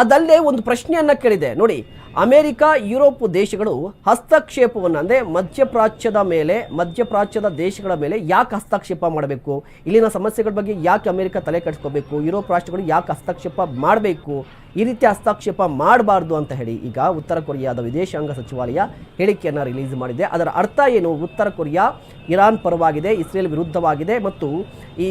ಅದಲ್ಲದೆ ಒಂದು ಪ್ರಶ್ನೆಯನ್ನ ಕೇಳಿದೆ. ನೋಡಿ ಅಮೆರಿಕ, ಯುರೋಪ್ ದೇಶಗಳು ಹಸ್ತಕ್ಷೇಪವನ್ನು, ಅಂದರೆ ಮಧ್ಯಪ್ರಾಚ್ಯದ ಮೇಲೆ, ಮಧ್ಯಪ್ರಾಚ್ಯದ ದೇಶಗಳ ಮೇಲೆ ಯಾಕೆ ಹಸ್ತಕ್ಷೇಪ ಮಾಡಬೇಕು? ಇಲ್ಲಿನ ಸಮಸ್ಯೆಗಳ ಬಗ್ಗೆ ಯಾಕೆ ಅಮೆರಿಕ ತಲೆ ಕೆಡಿಸ್ಕೋಬೇಕು? ಯುರೋಪ್ ರಾಷ್ಟ್ರಗಳು ಯಾಕೆ ಹಸ್ತಕ್ಷೇಪ ಮಾಡಬೇಕು? ಈ ರೀತಿ ಹಸ್ತಕ್ಷೇಪ ಮಾಡಬಾರ್ದು ಅಂತ ಹೇಳಿ ಈಗ ಉತ್ತರ ಕೊರಿಯಾದ ವಿದೇಶಾಂಗ ಸಚಿವಾಲಯ ಹೇಳಿಕೆಯನ್ನು ರಿಲೀಸ್ ಮಾಡಿದೆ. ಅದರ ಅರ್ಥ ಏನು? ಉತ್ತರ ಕೊರಿಯಾ, ಇರಾನ್ ಪರವಾಗಿದೆ, ಇಸ್ರೇಲ್ ವಿರುದ್ಧವಾಗಿದೆ ಮತ್ತು ಈ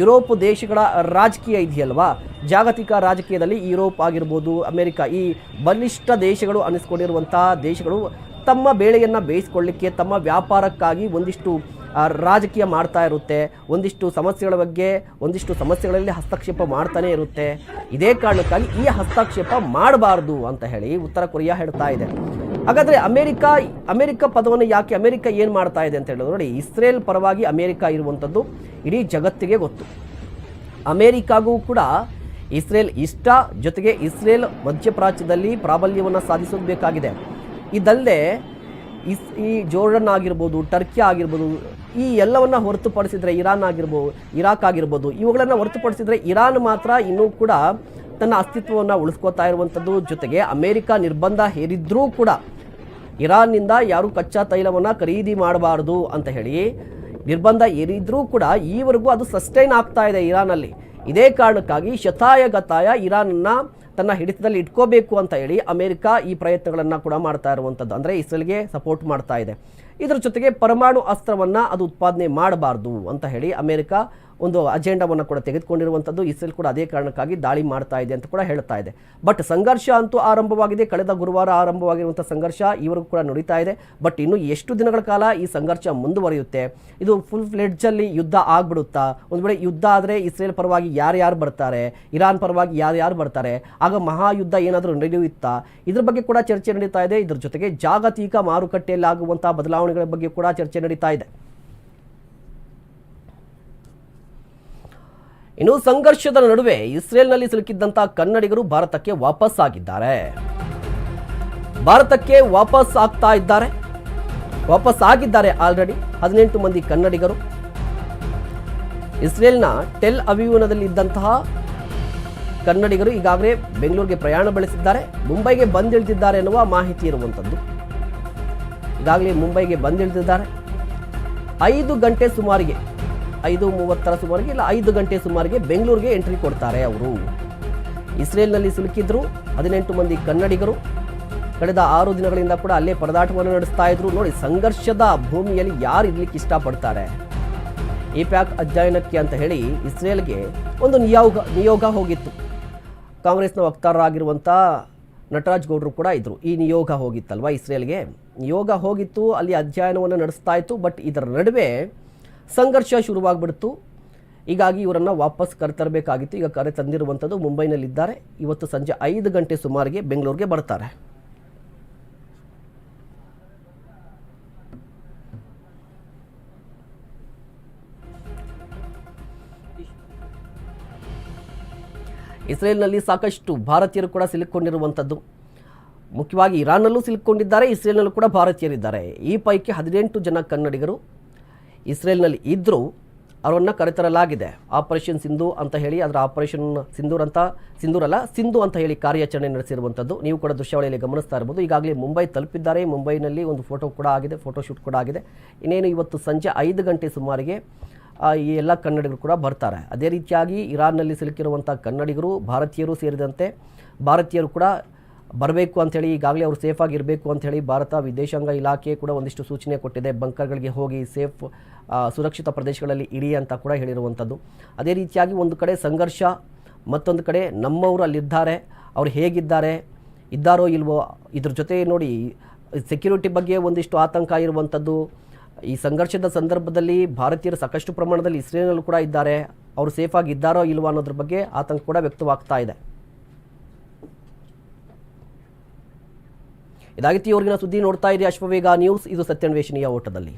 ಯುರೋಪ್ ದೇಶಗಳ ರಾಜಕೀಯ ಇದೆಯಲ್ವಾ? ಜಾಗತಿಕ ರಾಜಕೀಯದಲ್ಲಿ ಯುರೋಪ್ ಆಗಿರ್ಬೋದು, ಅಮೆರಿಕ ಈ ಬಲಿಷ್ಠ ದೇಶಗಳು ಅನ್ನಿಸ್ಕೊಂಡಿರುವಂತಹ ದೇಶಗಳು ತಮ್ಮ ಬೇಳೆಯನ್ನು ಬೇಯಿಸ್ಕೊಳ್ಳಿಕ್ಕೆ, ತಮ್ಮ ವ್ಯಾಪಾರಕ್ಕಾಗಿ ಒಂದಿಷ್ಟು ರಾಜಕೀಯ ಮಾಡ್ತಾ ಇರುತ್ತೆ. ಒಂದಿಷ್ಟು ಸಮಸ್ಯೆಗಳ ಬಗ್ಗೆ, ಒಂದಿಷ್ಟು ಸಮಸ್ಯೆಗಳಲ್ಲಿ ಹಸ್ತಕ್ಷೇಪ ಮಾಡ್ತಾನೆ ಇರುತ್ತೆ. ಇದೇ ಕಾರಣಕ್ಕಾಗಿ ಈ ಹಸ್ತಕ್ಷೇಪ ಮಾಡಬಾರ್ದು ಅಂತ ಹೇಳಿ ಉತ್ತರ ಕೊರಿಯಾ ಹೇಳ್ತಾ ಇದೆ. ಹಾಗಾದ್ರೆ ಅಮೆರಿಕ ಅಮೆರಿಕ ಪದವನ್ನು ಯಾಕೆ ಅಮೆರಿಕ ಏನು ಮಾಡ್ತಾ ಇದೆ ಅಂತ ಹೇಳಿದ್ರು ನೋಡಿ, ಇಸ್ರೇಲ್ ಪರವಾಗಿ ಅಮೆರಿಕ ಇರುವಂಥದ್ದು ಇಡೀ ಜಗತ್ತಿಗೆ ಗೊತ್ತು. ಅಮೇರಿಕಾಗೂ ಕೂಡ ಇಸ್ರೇಲ್ ಇಷ್ಟ ಜೊತೆಗೆ ಇಸ್ರೇಲ್ ಮಧ್ಯಪ್ರಾಚ್ಯದಲ್ಲಿ ಪ್ರಾಬಲ್ಯವನ್ನು ಸಾಧಿಸೋದು ಬೇಕಾಗಿದೆ. ಇದಲ್ಲದೆ ಇಸ್, ಈ ಜೋರ್ಡನ್ ಆಗಿರ್ಬೋದು, ಟರ್ಕಿ ಆಗಿರ್ಬೋದು, ಈ ಎಲ್ಲವನ್ನು ಹೊರತುಪಡಿಸಿದರೆ ಇರಾನ್ ಆಗಿರ್ಬೋದು ಇರಾಕ್ ಆಗಿರ್ಬೋದು, ಇವುಗಳನ್ನು ಹೊರತುಪಡಿಸಿದರೆ ಇರಾನ್ ಮಾತ್ರ ಇನ್ನೂ ಕೂಡ ತನ್ನ ಅಸ್ತಿತ್ವವನ್ನು ಉಳಿಸ್ಕೋತಾ ಇರುವಂಥದ್ದು. ಜೊತೆಗೆ ಅಮೇರಿಕ ನಿರ್ಬಂಧ ಹೇರಿದ್ರೂ ಕೂಡ ಇರಾನ್ನಿಂದ ಯಾರು ಕಚ್ಚಾ ತೈಲವನ್ನು ಖರೀದಿ ಮಾಡಬಾರ್ದು ಅಂತ ಹೇಳಿ ನಿರ್ಬಂಧ ಏರಿದ್ರೂ ಕೂಡ ಈವರೆಗೂ ಅದು ಸಸ್ಟೈನ್ ಆಗ್ತಾ ಇದೆ ಇರಾನಲ್ಲಿ. ಇದೇ ಕಾರಣಕ್ಕಾಗಿ ಶತಾಯಗತಾಯ ಇರಾನ್ನ ತನ್ನ ಹಿಡಿತದಲ್ಲಿ ಇಟ್ಕೋಬೇಕು ಅಂತ ಹೇಳಿ ಅಮೆರಿಕ ಈ ಪ್ರಯತ್ನಗಳನ್ನು ಕೂಡ ಮಾಡ್ತಾ ಇರುವಂಥದ್ದು ಅಂದರೆ ಇಸ್ರೇಲ್ಗೆ ಸಪೋರ್ಟ್ ಮಾಡ್ತಾ ಇದೆ. ಇದರ ಜೊತೆಗೆ ಪರಮಾಣು ಅಸ್ತ್ರವನ್ನು ಅದು ಉತ್ಪಾದನೆ ಮಾಡಬಾರ್ದು ಅಂತ ಹೇಳಿ ಅಮೆರಿಕ ಒಂದು ಅಜೆಂಡಾವನ್ನು ಕೂಡ ತೆಗೆದುಕೊಂಡಿರುವಂಥದ್ದು ಇಸ್ರೇಲ್ ಕೂಡ ಅದೇ ಕಾರಣಕ್ಕಾಗಿ ದಾಳಿ ಮಾಡ್ತಾ ಇದೆ ಅಂತ ಕೂಡ ಹೇಳ್ತಾ ಇದೆ. ಬಟ್ ಸಂಘರ್ಷ ಅಂತೂ ಆರಂಭವಾಗಿದೆ. ಕಳೆದ ಗುರುವಾರ ಆರಂಭವಾಗಿರುವಂಥ ಸಂಘರ್ಷ ಇವರಿಗೂ ಕೂಡ ನಡೀತಾ ಇದೆ. ಬಟ್ ಇನ್ನು ಎಷ್ಟು ದಿನಗಳ ಕಾಲ ಈ ಸಂಘರ್ಷ ಮುಂದುವರಿಯುತ್ತೆ? ಇದು ಫುಲ್ ಫ್ಲೆಡ್ಜಲ್ಲಿ ಯುದ್ಧ ಆಗ್ಬಿಡುತ್ತಾ? ಒಂದು ವೇಳೆ ಯುದ್ಧ ಆದರೆ ಇಸ್ರೇಲ್ ಪರವಾಗಿ ಯಾರ್ಯಾರು ಬರ್ತಾರೆ? ಇರಾನ್ ಪರವಾಗಿ ಯಾರ್ಯಾರು ಬರ್ತಾರೆ? ಆಗ ಮಹಾಯುದ್ಧ ಏನಾದರೂ ನಡೆಯುತ್ತಾ? ಇದ್ರ ಬಗ್ಗೆ ಕೂಡ ಚರ್ಚೆ ನಡೀತಾ ಇದೆ. ಇದ್ರ ಜೊತೆಗೆ ಜಾಗತಿಕ ಮಾರುಕಟ್ಟೆಯಲ್ಲಿ ಆಗುವಂತಹ ಬದಲಾವಣೆಗಳ ಬಗ್ಗೆ ಕೂಡ ಚರ್ಚೆ ನಡೀತಾ ಇದೆ. ಇನ್ನು ಸಂಘರ್ಷದ ನಡುವೆ ಇಸ್ರೇಲ್ನಲ್ಲಿ ಸಿಲುಕಿದ್ದಂತ ಕನ್ನಡಿಗರು ಭಾರತಕ್ಕೆ ವಾಪಸ್ ಆಗಿದ್ದಾರೆ ಭಾರತಕ್ಕೆ ವಾಪಸ್ ಆಗ್ತಾ ಇದ್ದಾರೆ. ವಾಪಸ್ ಆಗಿದ್ದಾರೆ ಆಲ್ರೆಡಿ ಹದಿನೆಂಟು ಮಂದಿ ಕನ್ನಡಿಗರು. ಇಸ್ರೇಲ್ನ ಟೆಲ್ ಅವಿವನದಲ್ಲಿ ಇದ್ದಂತಹ ಕನ್ನಡಿಗರು ಈಗಾಗಲೇ ಬೆಂಗಳೂರಿಗೆ ಪ್ರಯಾಣ ಬೆಳೆಸಿದ್ದಾರೆ. ಮುಂಬೈಗೆ ಬಂದಿಳಿದಿದ್ದಾರೆ ಎನ್ನುವ ಮಾಹಿತಿ ಇರುವಂಥದ್ದು. ಈಗಾಗಲೇ ಮುಂಬೈಗೆ ಬಂದಿಳಿದಿದ್ದಾರೆ. ಐದು ಗಂಟೆ ಸುಮಾರಿಗೆ ಐದು ಮೂವತ್ತರ ಸುಮಾರಿಗೆ ಇಲ್ಲ, ಐದು ಗಂಟೆ ಸುಮಾರಿಗೆ ಬೆಂಗಳೂರಿಗೆ ಎಂಟ್ರಿ ಕೊಡ್ತಾರೆ ಅವರು. ಇಸ್ರೇಲ್ನಲ್ಲಿ ಸಿಲುಕಿದ್ರು, ಹದಿನೆಂಟು ಮಂದಿ ಕನ್ನಡಿಗರು. ಕಳೆದ ಆರು ದಿನಗಳಿಂದ ಕೂಡ ಅಲ್ಲೇ ಪರದಾಟವನ್ನು ನಡೆಸ್ತಾ ಇದ್ರು. ನೋಡಿ, ಸಂಘರ್ಷದ ಭೂಮಿಯಲ್ಲಿ ಯಾರು ಇರ್ಲಿಕ್ಕೆ ಇಷ್ಟಪಡ್ತಾರೆ? ಈ ಪ್ಯಾಕ್ ಅಧ್ಯಯನಕ್ಕೆ ಅಂತ ಹೇಳಿ ಇಸ್ರೇಲ್ಗೆ ಒಂದು ನಿಯೋಗ ನಿಯೋಗ ಹೋಗಿತ್ತು. ಕಾಂಗ್ರೆಸ್ನ ವಕ್ತಾರರಾಗಿರುವಂಥ ನಟರಾಜ್ ಗೌಡರು ಕೂಡ ಇದ್ದರು ಈ ನಿಯೋಗ ಹೋಗಿತ್ತಲ್ವ ಇಸ್ರೇಲ್ಗೆ? ನಿಯೋಗ ಹೋಗಿತ್ತು, ಅಲ್ಲಿ ಅಧ್ಯಯನವನ್ನು ನಡೆಸ್ತಾ ಇತ್ತು, ಬಟ್ ಇದರ ನಡುವೆ ಸಂಘರ್ಷ ಶುರುವಾಗ್ಬಿಡ್ತು. ಹೀಗಾಗಿ ಇವರನ್ನು ವಾಪಸ್ ಕರೆತರಬೇಕಾಗಿತ್ತು. ಈಗ ಕರೆ ತಂದಿರುವಂಥದ್ದು ಮುಂಬೈನಲ್ಲಿದ್ದಾರೆ. ಇವತ್ತು ಸಂಜೆ ಐದು ಗಂಟೆ ಸುಮಾರಿಗೆ ಬೆಂಗಳೂರಿಗೆ ಬರ್ತಾರೆ. ಇಸ್ರೇಲ್ನಲ್ಲಿ ಸಾಕಷ್ಟು ಭಾರತೀಯರು ಕೂಡ ಸಿಲುಕೊಂಡಿರುವಂಥದ್ದು. ಮುಖ್ಯವಾಗಿ ಇರಾನ್ನಲ್ಲೂ ಸಿಲುಕೊಂಡಿದ್ದಾರೆ. ಇಸ್ರೇಲ್ನಲ್ಲೂ ಕೂಡ ಭಾರತೀಯರಿದ್ದಾರೆ. ಈ ಪೈಕಿ ಹದಿನೆಂಟು ಜನ ಕನ್ನಡಿಗರು ಇಸ್ರೇಲ್ನಲ್ಲಿ ಇದ್ದರೂ ಅವರನ್ನು ಕರೆತರಲಾಗಿದೆ. ಆಪರೇಷನ್ ಸಿಂಧು ಅಂತ ಹೇಳಿ, ಅದರ ಆಪರೇಷನ್ ಸಿಂಧೂರ್ ಅಂತ ಸಿಂಧೂರಲ್ಲ ಸಿಂಧು ಅಂತ ಹೇಳಿ ಕಾರ್ಯಾಚರಣೆ ನಡೆಸಿರುವಂಥದ್ದು. ನೀವು ಕೂಡ ದೃಶ್ಯಾವಳಿಯಲ್ಲಿ ಗಮನಿಸ್ತಾ ಇರ್ಬೋದು. ಈಗಾಗಲೇ ಮುಂಬೈ ತಲುಪಿದ್ದಾರೆ. ಮುಂಬೈನಲ್ಲಿ ಒಂದು ಫೋಟೋ ಕೂಡ ಆಗಿದೆ ಫೋಟೋ ಶೂಟ್ ಕೂಡ ಆಗಿದೆ. ಇನ್ನೇನು ಇವತ್ತು ಸಂಜೆ ಐದು ಗಂಟೆ ಸುಮಾರಿಗೆ ಈ ಎಲ್ಲ ಕನ್ನಡಿಗರು ಕೂಡ ಬರ್ತಾರೆ. ಅದೇ ರೀತಿಯಾಗಿ ಇರಾನ್ನಲ್ಲಿ ಸಿಲುಕಿರುವಂಥ ಕನ್ನಡಿಗರು, ಭಾರತೀಯರು ಸೇರಿದಂತೆ ಭಾರತೀಯರು ಕೂಡ ಬರಬೇಕು ಅಂಥೇಳಿ ಈಗಾಗಲೇ ಅವರು ಸೇಫಾಗಿ ಇರಬೇಕು ಅಂಥೇಳಿ ಭಾರತ ವಿದೇಶಾಂಗ ಇಲಾಖೆ ಕೂಡ ಒಂದಿಷ್ಟು ಸೂಚನೆ ಕೊಟ್ಟಿದೆ. ಬಂಕರ್ಗಳಿಗೆ ಹೋಗಿ ಸೇಫ್ ಸುರಕ್ಷಿತ ಪ್ರದೇಶಗಳಲ್ಲಿ ಇರಿ ಅಂತ ಕೂಡ ಹೇಳಿರುವಂಥದ್ದು. ಅದೇ ರೀತಿಯಾಗಿ ಒಂದು ಕಡೆ ಸಂಘರ್ಷ, ಮತ್ತೊಂದು ಕಡೆ ನಮ್ಮವರು ಅಲ್ಲಿದ್ದಾರೆ ಅವ್ರು ಹೇಗಿದ್ದಾರೆ, ಇದ್ದಾರೋ ಇಲ್ವೋ, ಇದ್ರ ಜೊತೆ ನೋಡಿ ಸೆಕ್ಯೂರಿಟಿ ಬಗ್ಗೆ ಒಂದಿಷ್ಟು ಆತಂಕ ಇರುವಂಥದ್ದು. ಈ ಸಂಘರ್ಷದ ಸಂದರ್ಭದಲ್ಲಿ ಭಾರತೀಯರು ಸಾಕಷ್ಟು ಪ್ರಮಾಣದಲ್ಲಿ ಇಸ್ರೇಲ್ನಲ್ಲೂ ಕೂಡ ಇದ್ದಾರೆ. ಅವರು ಸೇಫಾಗಿ ಇದ್ದಾರೋ ಇಲ್ವೋ ಅನ್ನೋದ್ರ ಬಗ್ಗೆ ಆತಂಕ ಕೂಡ ವ್ಯಕ್ತವಾಗ್ತಾ ಇದೆ. ಇದಾಗಿತ್ತು ಇವರಿಗಿನ ಸುದ್ದಿ ನೋಡ್ತಾ ಇರಿ ಅಶ್ವವೇಗ ನ್ಯೂಸ್. ಇದು ಸತ್ಯನ್ವೇಷಣೆಯ ಓಟದಲ್ಲಿ.